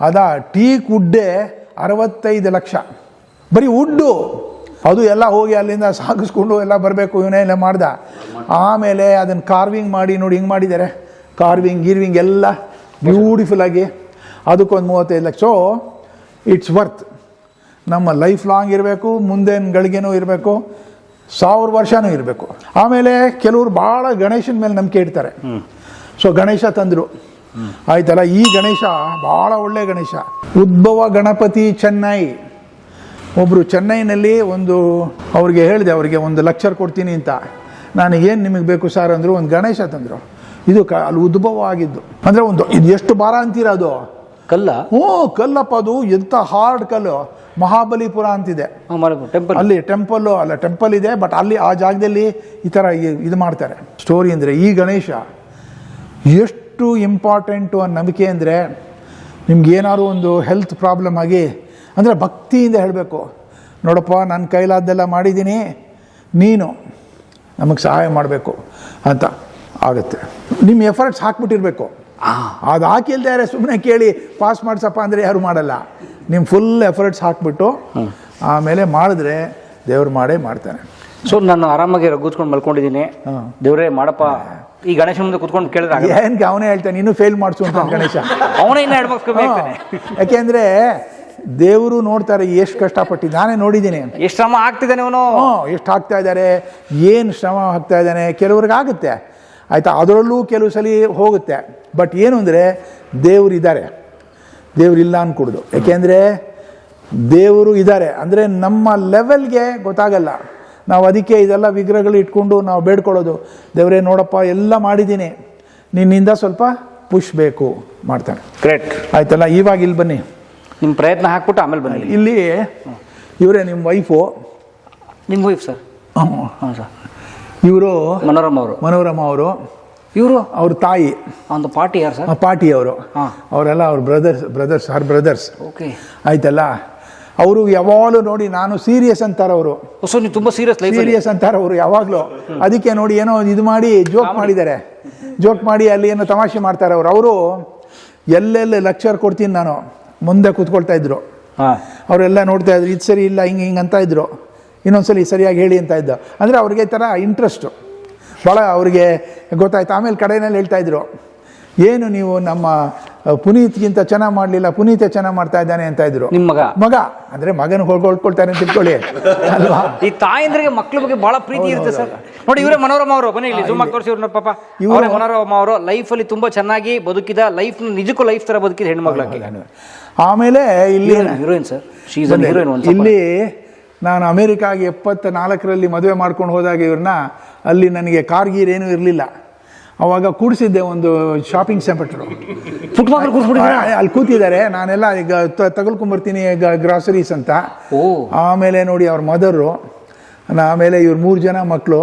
ಅದ ಟೀಕ್ ಕುಡ್ಡೆ ಅರವತ್ತೈದು ಲಕ್ಷ. ಬರೀ ಉಡ್ಡು. ಅದು ಎಲ್ಲ ಹೋಗಿ ಅಲ್ಲಿಂದ ಸಾಗಿಸ್ಕೊಂಡು ಎಲ್ಲ ಬರಬೇಕು ಇವನೇ ಎಲ್ಲ ಮಾಡ್ದ. ಆಮೇಲೆ ಅದನ್ನು ಕಾರ್ವಿಂಗ್ ಮಾಡಿ ನೋಡಿ ಹಿಂಗೆ ಮಾಡಿದ್ದಾರೆ? ಕಾರ್ವಿಂಗ್ ಗೀರ್ವಿಂಗ್ ಎಲ್ಲ ಬ್ಯೂಟಿಫುಲ್ ಆಗಿ ಅದಕ್ಕೊಂದು ಮೂವತ್ತೈದು ಲಕ್ಷ. ಸೊ ಇಟ್ಸ್ ವರ್ತ್ ನಮ್ಮ ಲೈಫ್ ಲಾಂಗ್ ಇರಬೇಕು ಮುಂದಿನ ಗಳಿಗೆನೂ ಇರಬೇಕು ಸಾವಿರ ವರ್ಷನೂ ಇರಬೇಕು. ಆಮೇಲೆ ಕೆಲವರು ಭಾಳ ಗಣೇಶನ ಮೇಲೆ ನಂಬಿಕೆ ಇಡ್ತಾರೆ. ಸೊ ಗಣೇಶ ತಂದರು. ಆಯ್ತಲ್ಲ? ಈ ಗಣೇಶ ಭಾಳ ಒಳ್ಳೆ ಗಣೇಶ. ಉದ್ಭವ ಗಣಪತಿ ಚೆನ್ನೈ. ಒಬ್ಬರು ಚೆನ್ನೈನಲ್ಲಿ ಒಂದು ಅವ್ರಿಗೆ ಹೇಳಿದೆ ಅವರಿಗೆ ಒಂದು ಲೆಕ್ಚರ್ ಕೊಡ್ತೀನಿ ಅಂತ. ನಾನು ಏನು ನಿಮಗೆ ಬೇಕು ಸರ್ ಅಂದರು ಒಂದು ಗಣೇಶ ತಂದರು. ಇದು ಕ ಅಲ್ಲಿ ಉದ್ಭವ ಆಗಿದ್ದು. ಅಂದರೆ ಒಂದು ಇದು ಎಷ್ಟು ಭಾರ ಅಂತೀರ ಅದು? ಕಲ್ಲ? ಹ್ಞೂ ಕಲ್ಲಪ್ಪ ಅದು ಎಂಥ ಹಾರ್ಡ್ ಕಲ್ಲು. ಮಹಾಬಲಿಪುರ ಅಂತಿದೆ. ಟೆಂಪಲ್ ಅಲ್ಲಿ ಟೆಂಪಲ್ಲು ಅಲ್ಲ ಟೆಂಪಲ್ ಇದೆ ಬಟ್ ಅಲ್ಲಿ ಆ ಜಾಗದಲ್ಲಿ ಈ ಥರ ಇದು ಮಾಡ್ತಾರೆ. ಸ್ಟೋರಿ ಅಂದರೆ ಈ ಗಣೇಶ. ಎಷ್ಟು ಇಂಪಾರ್ಟೆಂಟು ಅನ್ನೋ ನಂಬಿಕೆ ಅಂದರೆ ನಿಮ್ಗೆ ಏನಾದ್ರು ಒಂದು ಹೆಲ್ತ್ ಪ್ರಾಬ್ಲಮ್ ಆಗಿ ಅಂದರೆ ಭಕ್ತಿಯಿಂದ ಹೇಳಬೇಕು ನೋಡಪ್ಪ ನನ್ನ ಕೈಲಾದ್ದೆಲ್ಲ ಮಾಡಿದ್ದೀನಿ ನೀನು ನಮಗೆ ಸಹಾಯ ಮಾಡಬೇಕು ಅಂತ ಆಗುತ್ತೆ. ನಿಮ್ಮ ಎಫರ್ಟ್ಸ್ ಹಾಕ್ಬಿಟ್ಟಿರ್ಬೇಕು. ಅದು ಹಾಕಿಲ್ದೇ ಸುಮ್ಮನೆ ಕೇಳಿ ಪಾಸ್ ಮಾಡಿಸಪ್ಪ ಅಂದರೆ ಯಾರು ಮಾಡಲ್ಲ. ನಿಮ್ಮ ಫುಲ್ ಎಫರ್ಟ್ಸ್ ಹಾಕ್ಬಿಟ್ಟು ಆಮೇಲೆ ಮಾಡಿದ್ರೆ ದೇವ್ರು ಮಾಡೇ ಮಾಡ್ತಾನೆ. ಸೊ ನಾನು ಆರಾಮಾಗಿ ರಗ್ಗುಚ್ಕೊಂಡು ಮಲ್ಕೊಂಡಿದ್ದೀನಿ. ದೇವರೇ ಮಾಡಪ್ಪ. ಈ ಗಣೇಶ ಮುಂದೆ ಕುತ್ಕೊಂಡು ಕೇಳಿದ್ರೆ ಏನಕ್ಕೆ ಏನ್ಗೆ ಅವನೇ ಹೇಳ್ತಾನೆ ಇನ್ನೂ ಫೇಲ್ ಮಾಡಿಸು ಅಂತ ಗಣೇಶ. ಅವನೇ ಇನ್ನ ಎರಡು ಆಗ್ತಾನೆ. ಯಾಕೆಂದ್ರೆ ದೇವರು ನೋಡ್ತಾರೆ ಎಷ್ಟು ಕಷ್ಟಪಟ್ಟು ನಾನೇ ನೋಡಿದ್ದೀನಿ ಎಷ್ಟು ಶ್ರಮ ಆಗ್ತಿದ್ದಾನೆ ಅವನು? ಎಷ್ಟು ಹಾಕ್ತಾ ಇದ್ದಾರೆ ಏನು ಶ್ರಮ ಹಾಕ್ತಾ ಇದ್ದಾನೆ ಕೆಲವ್ರಿಗೆ ಆಗುತ್ತೆ. ಆಯಿತಾ ಅದರಲ್ಲೂ ಕೆಲವು ಸಲ ಹೋಗುತ್ತೆ. ಬಟ್ ಏನು ಅಂದರೆ ದೇವರು ಇದ್ದಾರೆ. ದೇವ್ರು ಇಲ್ಲ ಅನ್ಕೊಡ್ದು. ಯಾಕೆಂದರೆ ದೇವರು ಇದ್ದಾರೆ. ಅಂದರೆ ನಮ್ಮ ಲೆವೆಲ್ಗೆ ಗೊತ್ತಾಗಲ್ಲ. ನಾವು ಅದಕ್ಕೆ ಇದೆಲ್ಲ ವಿಗ್ರಹಗಳು ಇಟ್ಕೊಂಡು ನಾವು ಬೇಡ್ಕೊಳ್ಳೋದು. ದೇವರೇ ನೋಡಪ್ಪ ಎಲ್ಲ ಮಾಡಿದ್ದೀನಿ. ನಿನ್ನಿಂದ ಸ್ವಲ್ಪ ಪುಷ್ ಬೇಕು ಮಾಡ್ತಾನೆ. ಗ್ರೇಟ್ ಆಯ್ತಲ್ಲ ಇವಾಗ ಇಲ್ಲಿ ಬನ್ನಿ. ನಿಮ್ಮ ಪ್ರಯತ್ನ ಹಾಕ್ಬಿಟ್ಟು ಆಮೇಲೆ ಬನ್ನಿ. ಇಲ್ಲಿ ಇವರೇ ನಿಮ್ಮ ವೈಫು ನಿಮ್ಮ ವೈಫ್ ಸರ್ ಹಾಂ ಸರ್ ಇವರು ಮನೋರಮ ಅವರು. ಮನೋರಮ ಅವರು. ಇವರು? ಅವ್ರ ತಾಯಿ. ಒಂದು ಪಾರ್ಟಿ ಯಾರು ಸರ್ ಪಾರ್ಟಿ ಅವರು. ಅವರೆಲ್ಲ ಅವ್ರ brothers brothers her brothers okay ಆಯ್ತಲ್ಲ? ಅವರು ಯಾವಾಗಲೂ ನೋಡಿ ನಾನು ಸೀರಿಯಸ್ ಅಂತಾರೆ ಅವರು ಸೊ ನೀವು ತುಂಬ ಸೀರಿಯಸ್ ಸೀರಿಯಸ್ ಅಂತಾರೆ ಅವರು ಯಾವಾಗಲೂ. ಅದಕ್ಕೆ ನೋಡಿ ಏನೋ ಇದು ಮಾಡಿ ಜೋಕ್ ಮಾಡಿದ್ದಾರೆ. ಜೋಕ್ ಮಾಡಿ ಅಲ್ಲಿ ಏನೋ ತಮಾಷೆ ಮಾಡ್ತಾರೆ ಅವರು ಅವರು ಎಲ್ಲೆಲ್ಲಿ ಲೆಕ್ಚರ್ ಕೊಡ್ತೀನಿ ನಾನು ಮುಂದೆ ಕೂತ್ಕೊಳ್ತಾ ಇದ್ರು. ಅವರೆಲ್ಲ ನೋಡ್ತಾ ಇದ್ರು ಇದು ಸರಿ ಇಲ್ಲ ಹಿಂಗೆ ಹಿಂಗೆ ಅಂತ ಇದ್ರು. ಇನ್ನೊಂದ್ಸಲಿ ಸರಿಯಾಗಿ ಹೇಳಿ ಅಂತ ಇದ್ದ. ಅಂದರೆ ಅವ್ರಿಗೆ ಈ ಥರ ಇಂಟ್ರೆಸ್ಟು ಭಾಳ ಅವ್ರಿಗೆ ಗೊತ್ತಾಯ್ತು. ಆಮೇಲೆ ಕಡೆಯಲ್ಲಿ ಹೇಳ್ತಾ ಇದ್ರು ಏನು ನೀವು ನಮ್ಮ ಪುನೀತ್ಗಿಂತ ಚೆನ್ನಾಗಿ ಮಾಡಲಿಲ್ಲ ಪುನೀತೆ ಚೆನ್ನಾಗಿ ಮಾಡ್ತಾ ಇದ್ದಾನೆ ಅಂತ ಇದ್ರು. ನಿಮ್ಮ ಮಗ? ಮಗ ಅಂದ್ರೆ ಮಗನ ಹೊಳ್ಕೊಳ್ಕೊಳ್ತಾನೆ ಅಂತ ತಿಳ್ಕೊಳ್ಳಿ. ಅಲ್ವಾ? ಈ ತಾಯಂದ್ರಿಗೆ ಮಕ್ಳ ಬಗ್ಗೆ ಬಹಳ ಪ್ರೀತಿ ಇರುತ್ತೆ ಸರ್. ನೋಡಿ ಇವರೇ ಮನೋರಮ ಅವರು ಬನ್ನಿ ಇಲ್ಲಿ ಜೂಮ್ ತೋರಿಸಿ ಇವ್ರನ್ನ ಪಾಪ. ಇವರೇ ಮನೋರಮ ಅವರು ಲೈಫಲ್ಲಿ ತುಂಬಾ ಚೆನ್ನಾಗಿ ಬದುಕಿದ ಲೈಫ್ ನಿಜಕ್ಕೂ ಲೈಫ್ ತರ ಬದುಕಿದ ಹೆಣ್ಮಗ್ಳ ಆಮೇಲೆ ಇಲ್ಲಿ ಹೀರೋಯಿನ್ ಸರ್ ಶೀಸ್ ಹೀರೋಯಿನ್ ಒಂದು ಇಲ್ಲಿ ನಾನು ಅಮೇರಿಕಾಗೆ ಎಪ್ಪತ್ತ ನಾಲ್ಕರಲ್ಲಿ ಮದುವೆ ಮಾಡ್ಕೊಂಡು ಹೋದಾಗ ಇವ್ರನ್ನ ಅಲ್ಲಿ ನನಗೆ ಕಾರ್ಗೀರ್ ಏನೂ ಇರಲಿಲ್ಲ. ಅವಾಗ ಕೂಡಿಸಿದ್ದೆ ಒಂದು ಶಾಪಿಂಗ್ ಸೆಂಟರು ಫುಟ್ಬಾಲ್ ಅಲ್ಲಿ ಕೂತಿದ್ದಾರೆ. ನಾನೆಲ್ಲ ಈಗ ತಗೊಳ್ಕೊಂಬರ್ತೀನಿ ಗ್ರಾಸರೀಸ್ ಅಂತ. ಓ. ಆಮೇಲೆ ನೋಡಿ ಅವ್ರ ಮದರು ಆಮೇಲೆ ಇವ್ರು ಮೂರು ಜನ ಮಕ್ಕಳು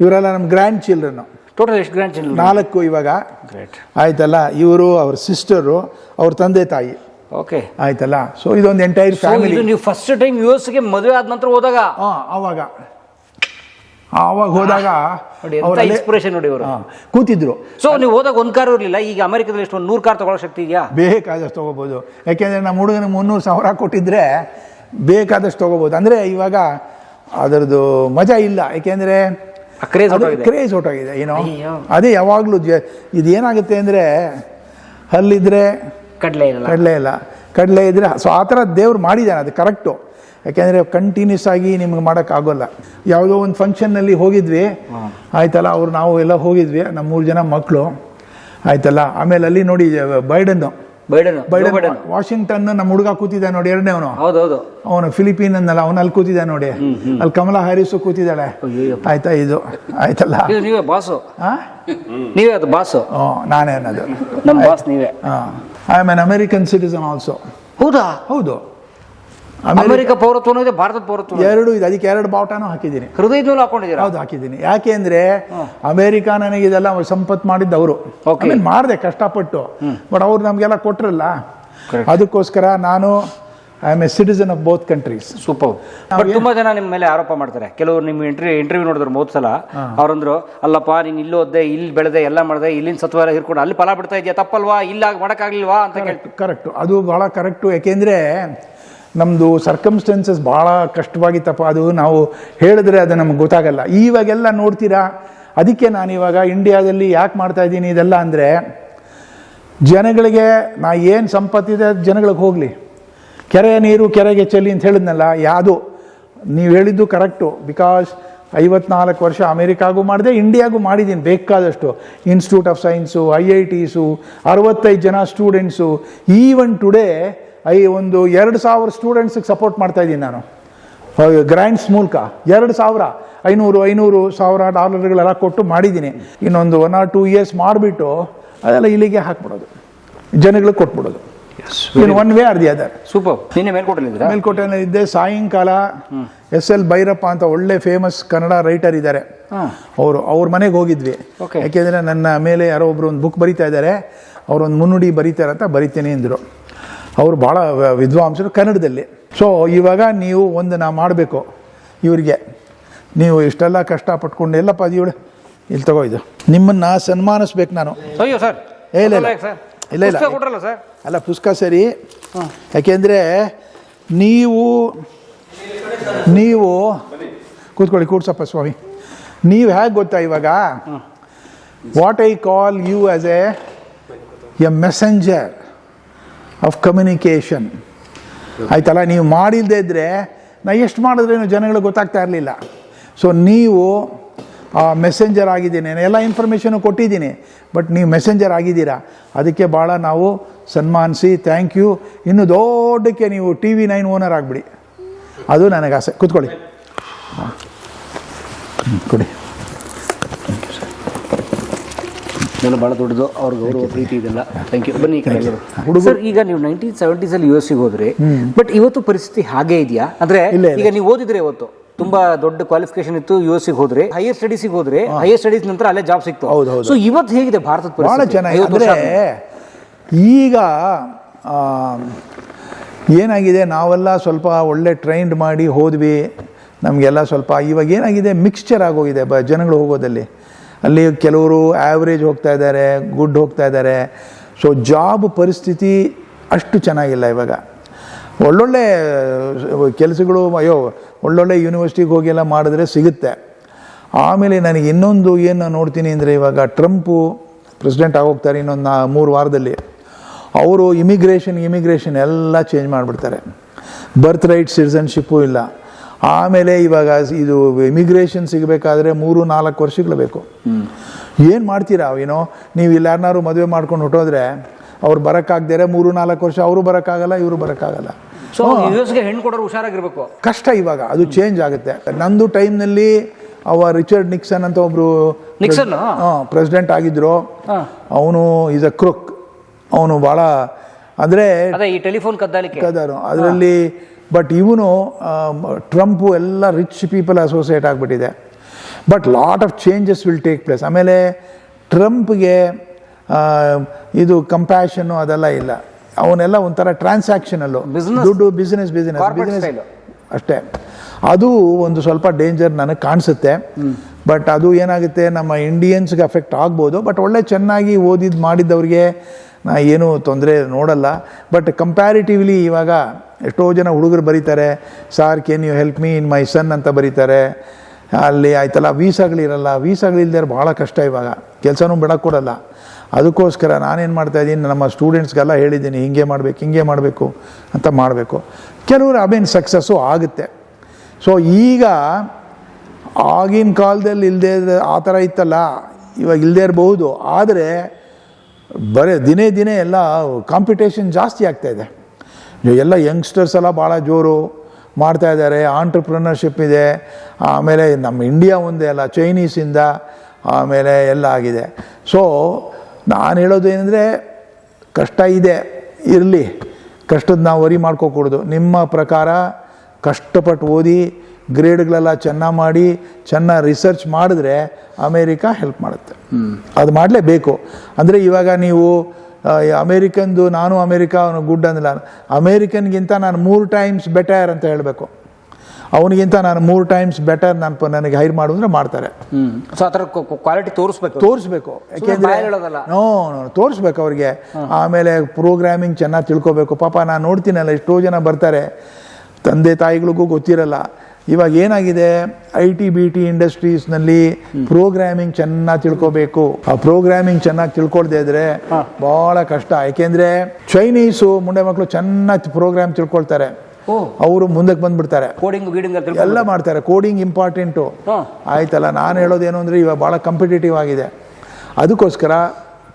ಇವರೆಲ್ಲ ನಮ್ಮ ಗ್ರ್ಯಾಂಡ್ ಚಿಲ್ಡ್ರನ್ನು ಟೋಟಲ್ ಎಷ್ಟು ಗ್ರ್ಯಾಂಡ್ ಚಿಲ್ಡ್ರನ್ ನಾಲ್ಕು ಇವಾಗ. ಗ್ರೇಟ್ ಆಯ್ತಲ್ಲ? ಇವರು ಅವ್ರ ಸಿಸ್ಟರು ಅವ್ರ ತಂದೆ ತಾಯಿ. ಓಕೆ ಆಯ್ತಲ್ಲ? ಸೊ ಇದೊಂದು ಎಂಟೈರ್ ಫ್ಯಾಮಿಲಿ ನೀವು ಫಸ್ಟ್ ಟೈಮ್ ಯು ಎಸ್ಗೆ ಮದುವೆ ಆದ ನಂತರ ಹೋದಾಗ? ಹಾ ಆವಾಗ ಆವಾಗ ಹೋದಾಗ ಇನ್ಸ್ಪಿರೇಷನ್ ನೋಡಿ ಅವರು ಕೂತಿದ್ರು. ಸೊ ನೀವು ಹೋದಾಗ ಒಂದು ಕಾರ್ ಇರಲಿಲ್ಲ ಈಗ ಅಮೆರಿಕದಲ್ಲಿ ಎಷ್ಟು ಒಂದು ನೂರು ಕಾರ್ ತಗೊಳ್ಳೋ ಶಕ್ತಿ ಇದೆಯಾ? ಬೇಕಾದಷ್ಟು ತೊಗೋಬೋದು. ಯಾಕೆಂದರೆ ನಮ್ಮ ಹುಡುಗನ ಮುನ್ನೂರು ಸಾವಿರ ಕೊಟ್ಟಿದ್ರೆ ಬೇಕಾದಷ್ಟು ತೊಗೋಬೋದು. ಅಂದರೆ ಇವಾಗ ಅದರದ್ದು ಮಜಾ ಇಲ್ಲ. ಯಾಕೆಂದರೆ ಆ ಕ್ರೇಜ್ ಕ್ರೇಜ್ ಹೊಟ್ಟೋಗಿದೆ ಏನೋ. ಅದೇ ಯಾವಾಗಲೂ ಇದು ಇದೇನಾಗುತ್ತೆ ಅಂದರೆ ಹಲ್ಲಿದ್ರೆ ಕಡಲೆ ಇಲ್ಲ. ಕಡಲೆ ಇಲ್ಲ. ಕಡಲೆ ಇದ್ರೆ ಸೊ ಆ ಥರ ದೇವ್ರು ಮಾಡಿದ್ದಾನೆ ಅದು ಕರೆಕ್ಟು ಯಾಕೆಂದರೆ ಕಂಟಿನ್ಯೂಸ್ ಆಗಿ ನಿಮ್ಗೆ ಮಾಡೋಕ್ಕಾಗೋಲ್ಲ ಯಾವುದೋ ಒಂದು ಫಂಕ್ಷನ್ನಲ್ಲಿ ಹೋಗಿದ್ವಿ ಆಯ್ತಲ್ಲ ಅವ್ರು ನಾವು ಎಲ್ಲ ಹೋಗಿದ್ವಿ ನಮ್ಮ ಮೂರು ಜನ ಮಕ್ಕಳು ಆಯ್ತಲ್ಲ. ಆಮೇಲೆ ಅಲ್ಲಿ ನೋಡಿ ಬೈಡನ್ನು ಬೈಡನ್ ಬೈಡನ್ ಬೈಡನ್ ವಾಷಿಂಗ್ಟನ್ ನಮ್ಮ ಹುಡುಗ ಕೂತಿದ್ದ ನೋಡಿ ಎರಡನೇ ಅವನು. ಹೌದೌದು ಅವನು ಫಿಲಿಪೀನ್ ಅನ್ನಲ್ಲ ಅವನು ಅಲ್ಲಿ ಕೂತಿದ್ದ ನೋಡಿ. ಅಲ್ಲಿ ಕಮಲಾ ಹ್ಯಾರಿಸ್ ಕೂತಿದ್ದಾಳೆ. ಆಯ್ತಾ ಇದು? ಆಯ್ತಲ್ಲ? ನೀವೇ ಬಾಸು? ನೀವೇ ಅದು ಬಾಸು ನಾನೇ ಅನ್ನೋದು. ನಮ್ಮ ಬಾಸ್ ನೀವೇ. I am an American citizen also ಹೌದಾ? ಹೌದು. ಅಮೆರಿಕ ಪೌರತ್ವನೂ ಇದೆ ಭಾರತದ ಪೌರತ್ವ ಎರಡು ಇದೆ. ಅದಕ್ಕೆ ಎರಡು ಬಾವುಟನೂ ಹಾಕಿದ್ದೀನಿ. ಹೃದಯದಲ್ಲೂ ಹಾಕೊಂಡಿದ್ದೀರಾ? ಹೌದು ಹಾಕಿದ್ದೀನಿ. ಯಾಕೆ ಅಂದ್ರೆ ಅಮೆರಿಕ ನನಗೆ ಇದೆಲ್ಲ ಸಂಪತ್ ಮಾಡಿದ್ದು ಅವರು. ಮಾಡಿದೆ ಕಷ್ಟಪಟ್ಟು. ಬಟ್ ಅವ್ರು ನಮಗೆಲ್ಲ ಕೊಟ್ರಲ್ಲ? ಅದಕ್ಕೋಸ್ಕರ ನಾನು I am a citizen of both countries super but ತುಂಬಾ ಜನ ನಿಮ್ಮ ಮೇಲೆ ಆರೋಪ ಮಾಡ್ತಾರೆ. ಕೆಲವರು ನಿಮ್ಮ ಇಂಟರ್ವ್ಯೂ ಇಂಟರ್ವ್ಯೂ ನೋಡಿದ್ರು ಮೂವತ್ತು ಸಲ. ಅವ್ರಂದ್ರು ಅಲ್ಲಪ್ಪ ನೀನು ಇಲ್ಲಿ ಓದ್ದೆ ಇಲ್ಲಿ ಬೆಳೆದೆ ಎಲ್ಲ ಮಾಡಿದೆ ಇಲ್ಲಿನ ಸತ್ವ ಹಿರ್ಕೊಂಡು ಅಲ್ಲಿ ಫಲ ಬಿಡ್ತಾ ಇದೆಯಾ? ತಪ್ಪಲ್ವಾ? ಇಲ್ಲ ಮಾಡೋಕ್ಕಾಗಲಿಲ್ವಾ? ಅಂತ ಕರೆಕ್ಟ್ ಕರೆಕ್ಟು ಅದು ಭಾಳ ಕರೆಕ್ಟು ಯಾಕೆಂದರೆ ನಮ್ಮದು ಸರ್ಕಮ್ಸ್ಟೆನ್ಸಸ್ ಭಾಳ ಕಷ್ಟವಾಗಿತ್ತಪ್ಪ. ಅದು ನಾವು ಹೇಳಿದ್ರೆ ಅದು ನಮ್ಗೆ ಗೊತ್ತಾಗಲ್ಲ. ಇವಾಗೆಲ್ಲ ನೋಡ್ತೀರಾ? ಅದಕ್ಕೆ ನಾನು ಇವಾಗ ಇಂಡಿಯಾದಲ್ಲಿ ಯಾಕೆ ಮಾಡ್ತಾ ಇದ್ದೀನಿ ಇದೆಲ್ಲ ಅಂದರೆ, ಜನಗಳಿಗೆ, ನಾ ಏನು ಸಂಪತ್ತಿದೆ ಅದು ಜನಗಳಿಗೆ ಹೋಗಲಿ. ಕೆರೆ ನೀರು ಕೆರೆಗೆ ಚೆಲ್ಲಿ ಅಂತ ಹೇಳಿದ್ನಲ್ಲ, ಯಾವುದು? ನೀವು ಹೇಳಿದ್ದು ಕರೆಕ್ಟು ಬಿಕಾಸ್ ಐವತ್ನಾಲ್ಕು ವರ್ಷ ಅಮೇರಿಕಾಗೂ ಮಾಡಿದೆ ಇಂಡಿಯಾಗೂ ಮಾಡಿದ್ದೀನಿ ಬೇಕಾದಷ್ಟು. Institute of science I I Ts ಅರವತ್ತೈದು ಜನ ಸ್ಟೂಡೆಂಟ್ಸು ಈವನ್ ಟುಡೇ ಐ ಒಂದು ಎರಡು ಸಾವಿರ ಸ್ಟೂಡೆಂಟ್ಸಿಗೆ ಸಪೋರ್ಟ್ ಮಾಡ್ತಾ ಇದ್ದೀನಿ ನಾನು. ಗ್ರ್ಯಾಂಡ್ಸ್ ಮೂಲಕ ಎರಡು ಸಾವಿರ ಐನೂರು ಐನೂರು ಸಾವಿರ ಡಾಲರ್ಗಳೆಲ್ಲ ಕೊಟ್ಟು ಮಾಡಿದ್ದೀನಿ. ಇನ್ನೊಂದು ಒನ್ ಆರ್ ಟೂ ಇಯರ್ಸ್ ಮಾಡಿಬಿಟ್ಟು ಅದೆಲ್ಲ ಇಲ್ಲಿಗೆ ಹಾಕ್ಬಿಡೋದು. ಜನಗಳಿಗೆ ಕೊಟ್ಬಿಡೋದು. In one way or the other super ನಿನ್ನೆ ಮೇಲ್ಕೋಟೆಯಲ್ಲಿ ಇದ್ದೆ ಸಾಯಂಕಾಲ ಎಸ್ ಎಲ್ ಭೈರಪ್ಪ ಅಂತ ಒಳ್ಳೆ ಫೇಮಸ್ ಕನ್ನಡ ರೈಟರ್ ಇದ್ದಾರೆ. ಅವರು ಅವ್ರ ಮನೆಗೆ ಹೋಗಿದ್ವಿ. ಯಾಕೆಂದ್ರೆ ಯಾಕೆಂದರೆ ನನ್ನ ಮೇಲೆ ಯಾರೋ ಒಬ್ರು ಒಂದು ಬುಕ್ ಬರಿತಾ ಇದ್ದಾರೆ. ಅವರೊಂದು ಮುನ್ನುಡಿ ಬರೀತಾರೆ ಅಂತ ಬರಿತೀನಿ ಅಂದರು. ಅವರು ಭಾಳ ವಿದ್ವಾಂಸರು ಕನ್ನಡದಲ್ಲಿ. ಸೊ ಇವಾಗ ನೀವು ಒಂದು ನಾ ಮಾಡಬೇಕು. ಇವರಿಗೆ. ನೀವು ಇಷ್ಟೆಲ್ಲ ಕಷ್ಟಪಟ್ಕೊಂಡು ಎಲ್ಲಪ್ಪ ಅದು ಇವಳು ಇಲ್ಲಿ ತಗೋ ಇದು. ನಿಮ್ಮನ್ನು ಸನ್ಮಾನಿಸ್ಬೇಕು ನಾನು. ಅಯ್ಯೋ ಸರ್. ಏ, ಇಲ್ಲ, ಇಲ್ಲ. ಸರ್. ಇಲ್ಲ, ಇಲ್ಲ. ಸರ್. ಅಲ್ಲ ಪುಸ್ತಕ ಸರಿ. ಯಾಕೆಂದರೆ ನೀವು ನೀವು ಕೂತ್ಕೊಳ್ಳಿ ಕೂಡ್ಸಪ್ಪ ಸ್ವಾಮಿ. ನೀವು ಹೇಗೆ ಗೊತ್ತಾ ಇವಾಗ? What I call you as a a messenger of communication ಆಯ್ತಲ್ಲ, ನೀವು ಮಾಡಿಲ್ಲದೆ ಇದ್ದರೆ ನಾ ಎಷ್ಟು ಮಾಡಿದ್ರೇನು ಜನಗಳಿಗೆ ಗೊತ್ತಾಗ್ತಾ ಇರಲಿಲ್ಲ. ಸೊ ನೀವು ಮೆಸೆಂಜರ್ ಆಗಿದ್ದೀನಿ. ಎಲ್ಲ ಇನ್ಫಾರ್ಮೇಷನು ಕೊಟ್ಟಿದ್ದೀನಿ. ಬಟ್ ನೀವು ಮೆಸೆಂಜರ್ ಆಗಿದ್ದೀರಾ? ಅದಕ್ಕೆ ಭಾಳ ನಾವು ಸನ್ಮಾನಿಸಿ ಥ್ಯಾಂಕ್ ಯು ಇನ್ನು ದೊಡ್ಡಕ್ಕೆ ನೀವು ಟಿ ವಿ ನೈನ್ ಓನರ್ ಆಗಿಬಿಡಿ. ಅದು ನನಗೆ ಆಸೆ ಕೂತ್ಕೊಳ್ಳಿ ಕೊಡಿ. ಇದೆಲ್ಲ ಭಾಳ ದೊಡ್ಡದು. ಅವ್ರ ಗೌರವ ಪ್ರೀತಿ ಇದೆಲ್ಲ. ಥ್ಯಾಂಕ್ ಯು ಬನ್ನಿ ಈ ಕಡೆ ಎಲ್ಲರೂ. ಸರ್ ಈಗ ನೀವು ನೈನ್ಟೀನ್ ಸೆವೆಂಟೀಸ್ ಅಲ್ಲಿ ಯು ಎಸ್ ಹೋದ್ರಿ ಬಟ್ ಇವತ್ತು ಪರಿಸ್ಥಿತಿ ಹಾಗೆ ಇದೆಯಾ? ಅಂದ್ರೆ ಈಗ ನೀವು ಓದಿದ್ರೆ ಇವತ್ತು ತುಂಬಾ ದೊಡ್ಡ ಕ್ವಾಲಿಫಿಕೇಶನ್ ಇತ್ತು ಯು ಎಸ್ ಹೋದ್ರಿ ಹೈಯರ್ ಸ್ಟಡೀಸ್ ಹೋದ್ರೆ ಹೈಯರ್ ಸ್ಟಡೀಸ್ ನಂತರ ಅಲ್ಲೇ ಜಾಬ್ ಸಿಕ್ತು. ಹೌದು, ಹೌದು. ಸೊ ಇವತ್ತು ಹೇಗಿದೆ ಭಾರತದ ಭಾಳ ಪರಿಸ್ಥಿತಿ? ಚೆನ್ನಾಗಿ ಐವತ್ತು ವರ್ಷ ಅಂದರೆ ಆದ್ಮೇಲೆ. ಈಗ ಆ, ಏನಾಗಿದೆ? ನಾವೆಲ್ಲ ಸ್ವಲ್ಪ ಒಳ್ಳೆ ಟ್ರೈನ್ಡ್ ಮಾಡಿ ಹೋದ್ವಿ. ನಮಗೆಲ್ಲ ಸ್ವಲ್ಪ ಇವಾಗ ಏನಾಗಿದೆ? ಮಿಕ್ಸ್ಚರ್ ಆಗೋಗಿದೆ ಬ ಜನಗಳು ಹೋಗೋದಲ್ಲಿ. ಅಲ್ಲಿ ಕೆಲವರು ಆ್ಯಾವ್ರೇಜ್ ಹೋಗ್ತಾ ಇದ್ದಾರೆ ಗುಡ್ ಹೋಗ್ತಾ ಇದ್ದಾರೆ. ಸೊ ಜಾಬ್ ಪರಿಸ್ಥಿತಿ ಅಷ್ಟು ಚೆನ್ನಾಗಿಲ್ಲ ಇವಾಗ. ಒಳ್ಳೊಳ್ಳೆ, ಕೆಲಸಗಳು, ಅಯ್ಯೋ, ಒಳ್ಳೊಳ್ಳೆ ಯೂನಿವರ್ಸಿಟಿಗೆ ಹೋಗಿ ಎಲ್ಲ ಮಾಡಿದ್ರೆ ಸಿಗುತ್ತೆ. ಆಮೇಲೆ ನನಗೆ ಇನ್ನೊಂದು ಏನು ನೋಡ್ತೀನಿ ಅಂದರೆ ಇವಾಗ ಟ್ರಂಪು ಪ್ರೆಸಿಡೆಂಟ್ ಆಗೋಗ್ತಾರೆ ಇನ್ನೊಂದು ನಾ, ಮೂರು ವಾರದಲ್ಲಿ. ಅವರು ಇಮಿಗ್ರೇಷನ್ ಇಮಿಗ್ರೇಷನ್ ಎಲ್ಲ ಚೇಂಜ್ ಮಾಡಿಬಿಡ್ತಾರೆ. ಬರ್ತ್ ರೈಟ್ ಸಿಟಿಸನ್ಶಿಪ್ಪು ಇಲ್ಲ. ಆಮೇಲೆ ಇವಾಗ ಇದು ಇಮಿಗ್ರೇಷನ್ ಸಿಗಬೇಕಾದ್ರೆ ಮೂರು ನಾಲ್ಕು ವರ್ಷಗಳು ಬೇಕು. ಏನು ಮಾಡ್ತೀರಾ ಏನೋ? ನೀವು ಇಲ್ಲಿ ಯಾರನ್ನಾರು ಮದುವೆ ಮಾಡ್ಕೊಂಡು ಹೊಟ್ಟೋದ್ರೆ ಅವ್ರು ಬರೋಕ್ಕಾಗ್ದಿರ ಮೂರು ನಾಲ್ಕು ವರ್ಷ ಅವರು ಬರೋಕ್ಕಾಗಲ್ಲ ಇವರು ಬರೋಕ್ಕಾಗಲ್ಲ. ಸೊ ಯುಎಸ್ಗೆ ಹೆಣ್ಣು ಕೊಡೋರು ಹುಷಾರಾಗಿರ್ಬೇಕು. ಕಷ್ಟ ಇವಾಗ ಅದು ಚೇಂಜ್ ಆಗುತ್ತೆ. ನಂದು ಟೈಮ್ನಲ್ಲಿ ಅವ ರಿಚರ್ಡ್ ನಿಕ್ಸನ್ ಅಂತ ಒಬ್ರು ನಿಕ್ಸನ್? ಪ್ರೆಸಿಡೆಂಟ್ ಆಗಿದ್ರು. ಅವನು ಈಸ್ ಅ ಕ್ರೊಕ್ ಅವನು ಭಾಳ ಅಂದರೆ ಅದೇ ಈ ಟೆಲಿಫೋನ್ ಕದ್ದಾಲಿಕೆ. ಅದರಲ್ಲಿ ಬಟ್ ಇವನು ಟ್ರಂಪು ಎಲ್ಲ ರಿಚ್ ಪೀಪಲ್ ಅಸೋಸಿಯೇಟ್ ಆಗಿಬಿಟ್ಟಿದೆ. But lot of changes will take place ಆಮೇಲೆ ಟ್ರಂಪ್ಗೆ ಇದು ಕಂಪ್ಯಾಷನ್ನು ಅದೆಲ್ಲ ಇಲ್ಲ. ಅವನೆಲ್ಲ ಒಂಥರ ಟ್ರಾನ್ಸಾಕ್ಷನಲ್ಲು. ದುಡ್ಡು ಬಿಸ್ನೆಸ್ ಬಿಸ್ನೆಸ್ ಬಿಸ್ನೆಸ್ ಅಷ್ಟೇ. ಅದು ಒಂದು ಸ್ವಲ್ಪ ಡೇಂಜರ್ ನನಗೆ ಕಾಣಿಸುತ್ತೆ. ಬಟ್ ಅದು ಏನಾಗುತ್ತೆ ನಮ್ಮ ಇಂಡಿಯನ್ಸ್ಗೆ ಅಫೆಕ್ಟ್ ಆಗ್ಬೋದು. ಬಟ್ ಒಳ್ಳೆ ಚೆನ್ನಾಗಿ ಓದಿದ್ದು ಮಾಡಿದ್ದವ್ರಿಗೆ ನಾ ಏನೂ ತೊಂದರೆ ನೋಡಲ್ಲ. ಬಟ್ ಕಂಪ್ಯಾರಿಟಿವ್ಲಿ ಇವಾಗ ಎಷ್ಟೋ ಜನ ಹುಡುಗರು ಬರೀತಾರೆ sir can you help me in my son ಅಂತ ಬರೀತಾರೆ. ಅಲ್ಲಿ ಆಯ್ತಲ್ಲ, ವೀಸಾಗಳಿರಲ್ಲ, ವೀಸಾಗಳಿಲ್ದೇ ಭಾಳ ಕಷ್ಟ ಇವಾಗ. ಕೆಲಸನೂ ಕೊಡಲ್ಲ. ಅದಕ್ಕೋಸ್ಕರ ನಾನೇನು ಮಾಡ್ತಾ ಇದ್ದೀನಿ, ನಮ್ಮ ಸ್ಟೂಡೆಂಟ್ಸ್ಗೆಲ್ಲ ಹೇಳಿದ್ದೀನಿ, ಹಿಂಗೆ ಮಾಡಬೇಕು ಹಿಂಗೆ ಮಾಡಬೇಕು ಅಂತ ಮಾಡಬೇಕು. ಕೆಲವರು ಅಬೇನ್ ಸಕ್ಸಸ್ಸು ಆಗುತ್ತೆ. ಸೊ ಈಗ ಆಗಿನ ಕಾಲದಲ್ಲಿ ಇಲ್ಲದೆ ಆ ಥರ ಇತ್ತಲ್ಲ, ಇವಾಗ ಇಲ್ಲದೆ ಇರಬಹುದು. ಆದರೆ, ಬರೀ ದಿನೇ ದಿನೇ ಎಲ್ಲ ಕಾಂಪಿಟೇಷನ್ ಜಾಸ್ತಿ ಆಗ್ತಾಯಿದೆ ಎಲ್ಲ ಯಂಗ್ಸ್ಟರ್ಸ್ ಎಲ್ಲ ಭಾಳ ಜೋರು ಮಾಡ್ತಾ ಇದ್ದಾರೆ ಆಂಟ್ರಪ್ರಿನರ್ಶಿಪ್ ಇದೆ ಆಮೇಲೆ ನಮ್ಮ ಇಂಡಿಯಾ ಒಂದೇ ಅಲ್ಲ ಚೈನೀಸಿಂದ ಆಮೇಲೆ ಎಲ್ಲ ಆಗಿದೆ. ಸೊ ನಾನು ಹೇಳೋದು ಏನಂದರೆ ಕಷ್ಟ ಇದೆ ಇರಲಿ. ಕಷ್ಟದ ನಾವು ವರಿ ಮಾಡ್ಕೋಕೂಡ್ದು. ನಿಮ್ಮ ಪ್ರಕಾರ ಕಷ್ಟಪಟ್ಟು ಓದಿ ಗ್ರೇಡ್ಗಳೆಲ್ಲ ಚೆನ್ನಾಗಿ ಮಾಡಿ ಚೆನ್ನಾಗಿ ರಿಸರ್ಚ್ ಮಾಡಿದ್ರೆ ಅಮೇರಿಕಾ ಹೆಲ್ಪ್ ಮಾಡುತ್ತೆ. ಅದು ಮಾಡಲೇಬೇಕು. ಅಂದರೆ ಇವಾಗ ನೀವು ಅಮೇರಿಕನ್ದು ನಾನು ಅಮೇರಿಕಾ ಅವನು ಗುಡ್ ಅಂದಿಲ್ಲ ಅಮೇರಿಕನ್ಗಿಂತ ನಾನು ಮೂರು ಟೈಮ್ಸ್ ಬೆಟರ್ ಅಂತ ಹೇಳಬೇಕು. ಅವನಿಗಿಂತ ನಾನು ಮೂರು ಟೈಮ್ಸ್ ಬೆಟರ್ ನಾನು ನನಗೆ ಹೈರ್ ಮಾಡು ಅಂದ್ರೆ ಮಾಡ್ತಾರೆ. ಸೊ ಆ ಥರ ಕ್ವಾಲಿಟಿ ತೋರಿಸ್ಬೇಕು. ತೋರಿಸ್ಬೇಕು. ನೋ ನೋ ತೋರಿಸ್ಬೇಕು ಅವ್ರಿಗೆ. ಆಮೇಲೆ ಪ್ರೋಗ್ರಾಮಿಂಗ್ ಚೆನ್ನಾಗಿ ತಿಳ್ಕೊಬೇಕು. ಪಾಪ ನಾನು ನೋಡ್ತೀನಲ್ಲ ಎಷ್ಟೋ ಜನ ಬರ್ತಾರೆ. ತಂದೆ ತಾಯಿಗಳಿಗೂ ಗೊತ್ತಿರಲ್ಲ. ಇವಾಗ ಏನಾಗಿದೆ? ಐ ಟಿ ಬಿ ಟಿ ಇಂಡಸ್ಟ್ರೀಸ್ನಲ್ಲಿ ಪ್ರೋಗ್ರಾಮಿಂಗ್ ಚೆನ್ನಾಗಿ ತಿಳ್ಕೊಬೇಕು. ಆ ಪ್ರೋಗ್ರಾಮಿಂಗ್ ಚೆನ್ನಾಗಿ ತಿಳ್ಕೊಳ್ದೇ ಇದ್ರೆ ಬಹಳ ಕಷ್ಟ. ಯಾಕೆಂದ್ರೆ ಚೈನೀಸು ಮುಂಡೆ ಮಕ್ಕಳು ಚೆನ್ನಾಗಿ ಪ್ರೋಗ್ರಾಮ್ ತಿಳ್ಕೊಳ್ತಾರೆ. ಅವರು ಮುಂದಕ್ಕೆ ಬಂದ್ಬಿಡ್ತಾರೆ. ಕೋಡಿಂಗ್ ಎಲ್ಲ ಮಾಡ್ತಾರೆ. ಕೋಡಿಂಗ್ ಇಂಪಾರ್ಟೆಂಟು ಆಯ್ತಲ್ಲ ನಾನು ಹೇಳೋದೇನು ಅಂದರೆ ಇವಾಗ ಭಾಳ ಕಾಂಪಿಟೇಟಿವ್ ಆಗಿದೆ. ಅದಕ್ಕೋಸ್ಕರ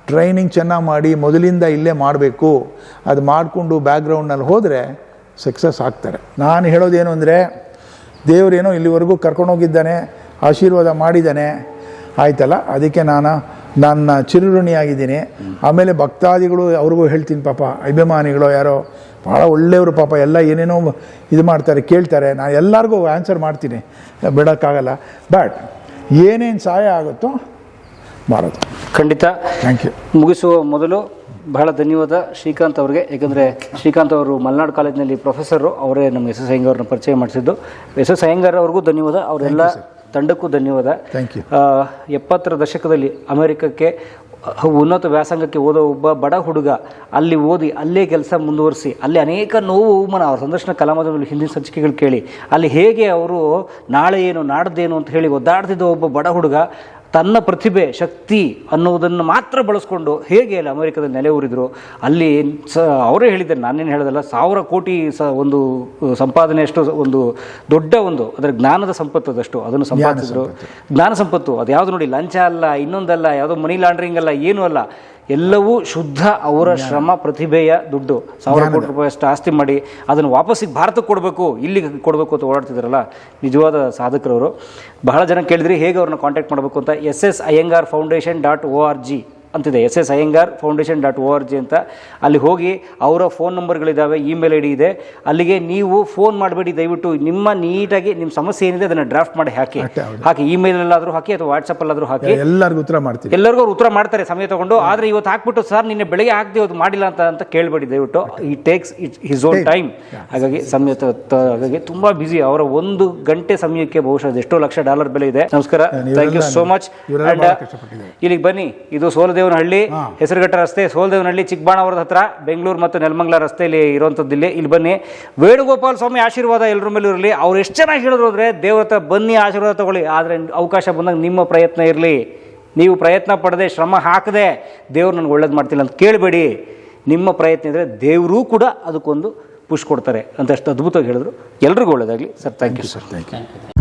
ಟ್ರೈನಿಂಗ್ ಚೆನ್ನಾಗಿ ಮಾಡಿ ಮೊದಲಿಂದ ಇಲ್ಲೇ ಮಾಡಬೇಕು. ಅದು ಮಾಡಿಕೊಂಡು ಬ್ಯಾಕ್ಗ್ರೌಂಡ್ನಲ್ಲಿ ಹೋದರೆ ಸಕ್ಸಸ್ ಆಗ್ತಾರೆ. ನಾನು ಹೇಳೋದೇನು ಅಂದರೆ ದೇವರೇನೋ ಇಲ್ಲಿವರೆಗೂ ಕರ್ಕೊಂಡೋಗಿದ್ದಾನೆ ಆಶೀರ್ವಾದ ಮಾಡಿದ್ದಾನೆ. ಆಯ್ತಲ್ಲ? ಅದಕ್ಕೆ ನಾನು ನನ್ನ ಚಿರುಋಣಿಯಾಗಿದ್ದೀನಿ. ಆಮೇಲೆ ಭಕ್ತಾದಿಗಳು ಅವ್ರಿಗೂ ಹೇಳ್ತೀನಿ ಪಾಪ ಅಭಿಮಾನಿಗಳು ಯಾರೋ ಭಾಳ ಒಳ್ಳೆಯವರು ಪಾಪ ಎಲ್ಲ ಏನೇನೋ ಇದು ಮಾಡ್ತಾರೆ ಕೇಳ್ತಾರೆ. ನಾನು ಎಲ್ಲರಿಗೂ ಆನ್ಸರ್ ಮಾಡ್ತೀನಿ. ಬಿಡೋಕ್ಕಾಗಲ್ಲ. ಬಟ್ ಏನೇನು ಸಹಾಯ ಆಗುತ್ತೋ ಮಾಡೋದು ಖಂಡಿತ. ಥ್ಯಾಂಕ್ ಯು ಮುಗಿಸುವ ಮೊದಲು ಬಹಳ ಧನ್ಯವಾದ ಶ್ರೀಕಾಂತ್ ಅವರಿಗೆ. ಯಾಕಂದರೆ ಶ್ರೀಕಾಂತ್ ಅವರು ಮಲೆನಾಡು ಕಾಲೇಜಿನಲ್ಲಿ ಪ್ರೊಫೆಸರು ಅವರೇ ನಮ್ಮ ಎಸ್ ಎಸ್ ಅಯ್ಯಂಗಾರನ್ನ ಪರಿಚಯ ಮಾಡಿಸಿದ್ದು. ಎಸ್ ಎಸ್ ಅಯ್ಯಂಗಾರ್ ಅವ್ರಿಗೂ ಧನ್ಯವಾದ. ಅವರೆಲ್ಲ ತಂಡಕ್ಕೂ ಧನ್ಯವಾದ. ಥ್ಯಾಂಕ್ ಯು ಎಪ್ಪತ್ತರ ದಶಕದಲ್ಲಿ ಅಮೆರಿಕಕ್ಕೆ ಉನ್ನತ ವ್ಯಾಸಂಗಕ್ಕೆ ಓದೋ ಒಬ್ಬ ಬಡ ಹುಡುಗ ಅಲ್ಲಿ ಓದಿ ಅಲ್ಲೇ ಕೆಲಸ ಮುಂದುವರಿಸಿ ಅಲ್ಲಿ ಅನೇಕ ನೋವು ಮನ ಅವ್ರ ಸಂದರ್ಶನ ಕಲಾಮದಲ್ಲಿ ಹಿಂದಿನ ಸಂಚಿಕೆಗಳು ಕೇಳಿ ಅಲ್ಲಿ ಹೇಗೆ ಅವರು ನಾಳೆ ಏನು ನಾಡ್ದೇನು ಅಂತ ಹೇಳಿ ಒದ್ದಾಡ್ತಿದ್ದ ಒಬ್ಬ ಬಡ ಹುಡುಗ ತನ್ನ ಪ್ರತಿಭೆ ಶಕ್ತಿ ಅನ್ನೋದನ್ನು ಮಾತ್ರ ಬಳಸ್ಕೊಂಡು ಹೇಗೆ ಅಲ್ಲಿ ಅಮೆರಿಕದಲ್ಲಿ ನೆಲೆ ಊರಿದ್ರು ಅಲ್ಲಿ ಸ ಅವರೇ ಹೇಳಿದ್ದಾರೆ ನಾನೇನು ಹೇಳೋದಲ್ಲ ಸಾವಿರ ಕೋಟಿ ಸ ಒಂದು ಸಂಪಾದನೆಯಷ್ಟು ಒಂದು ದೊಡ್ಡ ಒಂದು ಅದರ ಜ್ಞಾನದ ಸಂಪತ್ತು ಅದಷ್ಟು ಅದನ್ನು ಸಂಪಾದಿಸಿದ್ರು. ಜ್ಞಾನ ಸಂಪತ್ತು ಅದು ಯಾವುದು ನೋಡಿ ಲಂಚ ಅಲ್ಲ ಇನ್ನೊಂದಲ್ಲ ಯಾವುದೋ ಮನಿ ಲಾಂಡ್ರಿಂಗ್ ಅಲ್ಲ ಏನೂ ಅಲ್ಲ. ಎಲ್ಲವೂ ಶುದ್ಧ ಅವರ ಶ್ರಮ ಪ್ರತಿಭೆಯ ದುಡ್ಡು. ಸಾವಿರ ಕೋಟಿ ರೂಪಾಯಿ ಅಷ್ಟು ಆಸ್ತಿ ಮಾಡಿ ಅದನ್ನು ವಾಪಸ್ಸಿಗೆ ಭಾರತಕ್ಕೆ ಕೊಡಬೇಕು ಇಲ್ಲಿಗೆ ಕೊಡಬೇಕು ಅಂತ ಓಡಾಡ್ತಿದ್ರಲ್ಲ ನಿಜವಾದ ಸಾಧಕರವರು. ಬಹಳ ಜನ ಕೇಳಿದ್ರಿ ಹೇಗೆ ಅವ್ರನ್ನ ಕಾಂಟ್ಯಾಕ್ಟ್ ಮಾಡಬೇಕು ಅಂತ? S S Iyengar Foundation dot O R G. ಅಂತಿದೆ. S S Iyengar Foundation dot O R G ಅಂತ ಅಲ್ಲಿ ಹೋಗಿ ಅವರ ಫೋನ್ ನಂಬರ್ಗಳಿದ್ದಾವೆ ಇಮೇಲ್ ಐ ಡಿ ಇದೆ. ಅಲ್ಲಿಗೆ ನೀವು ಫೋನ್ ಮಾಡಬೇಡಿ ದಯವಿಟ್ಟು ನಿಮ್ಮ ನೀಟಾಗಿ ನಿಮ್ಮ ಸಮಸ್ಯೆ ಏನಿದೆ ಅದನ್ನು ಡ್ರಾಫ್ಟ್ ಮಾಡಿ ಹಾಕಿ. ಹಾಕಿ ಇಮೇಲಲ್ಲಾದರೂ ಹಾಕಿ ಅಥವಾ ವಾಟ್ಸಪ್ಪಲ್ಲಾದರೂ ಹಾಕಿ. ಎಲ್ಲರಿಗೂ ಉತ್ತರ ಮಾಡ್ತೀವಿ. ಎಲ್ಲರಿಗೂ ಅವ್ರು ಉತ್ತರ ಮಾಡ್ತಾರೆ ಸಮಯ ತಗೊಂಡು. ಆದರೆ ಇವತ್ತು ಹಾಕ್ಬಿಟ್ಟು ಸರ್ ನಿನ್ನೆ ಬೆಳಗ್ಗೆ ಹಾಕ್ದೆ ಅದು ಮಾಡಿಲ್ಲ ಅಂತ ಅಂತ ಕೇಳಬೇಡಿ ದಯವಿಟ್ಟು. ಈ takes it his own time ಹಾಗಾಗಿ ಸಮಯ ಹಾಗಾಗಿ ತುಂಬಾ ಬ್ಯುಸಿ ಅವರ ಒಂದು ಗಂಟೆ ಸಮಯಕ್ಕೆ ಬಹುಶಃ ಎಷ್ಟೋ ಲಕ್ಷ ಡಾಲರ್ ಬೆಲೆ ಇದೆ. ನಮಸ್ಕಾರ. Thank you so much. ಇಲ್ಲಿಗೆ ಬನ್ನಿ. ಇದು ಸೋಲದೇವನಹಳ್ಳಿ ಹೆಸರುಘಟ್ಟ ರಸ್ತೆ ಸೋಲದೇವನಹಳ್ಳಿ ಚಿಕ್ಕಬಾಣಾವರದ ಹತ್ರ ಬೆಂಗಳೂರು ಮತ್ತು ನೆಲಮಂಗಲ ರಸ್ತೆಯಲ್ಲಿ ಇರುವಂಥದ್ದು ಇಲ್ಲಿ. ಇಲ್ಲಿ ಬನ್ನಿ. ವೇಣುಗೋಪಾಲ ಸ್ವಾಮಿ ಆಶೀರ್ವಾದ ಎಲ್ಲರ ಮೇಲೂ ಇರಲಿ. ಅವ್ರು ಎಷ್ಟು ಚೆನ್ನಾಗಿ ಹೇಳಿದ್ರು ಅಂದರೆ ದೇವ್ರ ಹತ್ರ ಬನ್ನಿ ಆಶೀರ್ವಾದ ತಗೊಳ್ಳಿ. ಆದರೆ ಅವಕಾಶ ಬಂದಾಗ ನಿಮ್ಮ ಪ್ರಯತ್ನ ಇರಲಿ. ನೀವು ಪ್ರಯತ್ನ ಪಡದೆ ಶ್ರಮ ಹಾಕದೆ ದೇವ್ರು ನನಗೆ ಒಳ್ಳೇದು ಮಾಡ್ತಿಲ್ಲ ಅಂತ ಕೇಳಬೇಡಿ. ನಿಮ್ಮ ಪ್ರಯತ್ನ ಇದ್ದರೆ ದೇವರೂ ಕೂಡ ಅದಕ್ಕೊಂದು ಪುಷ್ ಕೊಡ್ತಾರೆ. ಅಂತ ಅಷ್ಟು ಅದ್ಭುತವಾಗಿ ಹೇಳಿದ್ರು. ಎಲ್ರಿಗೂ ಒಳ್ಳೇದಾಗಲಿ. Sir thank you sir thank you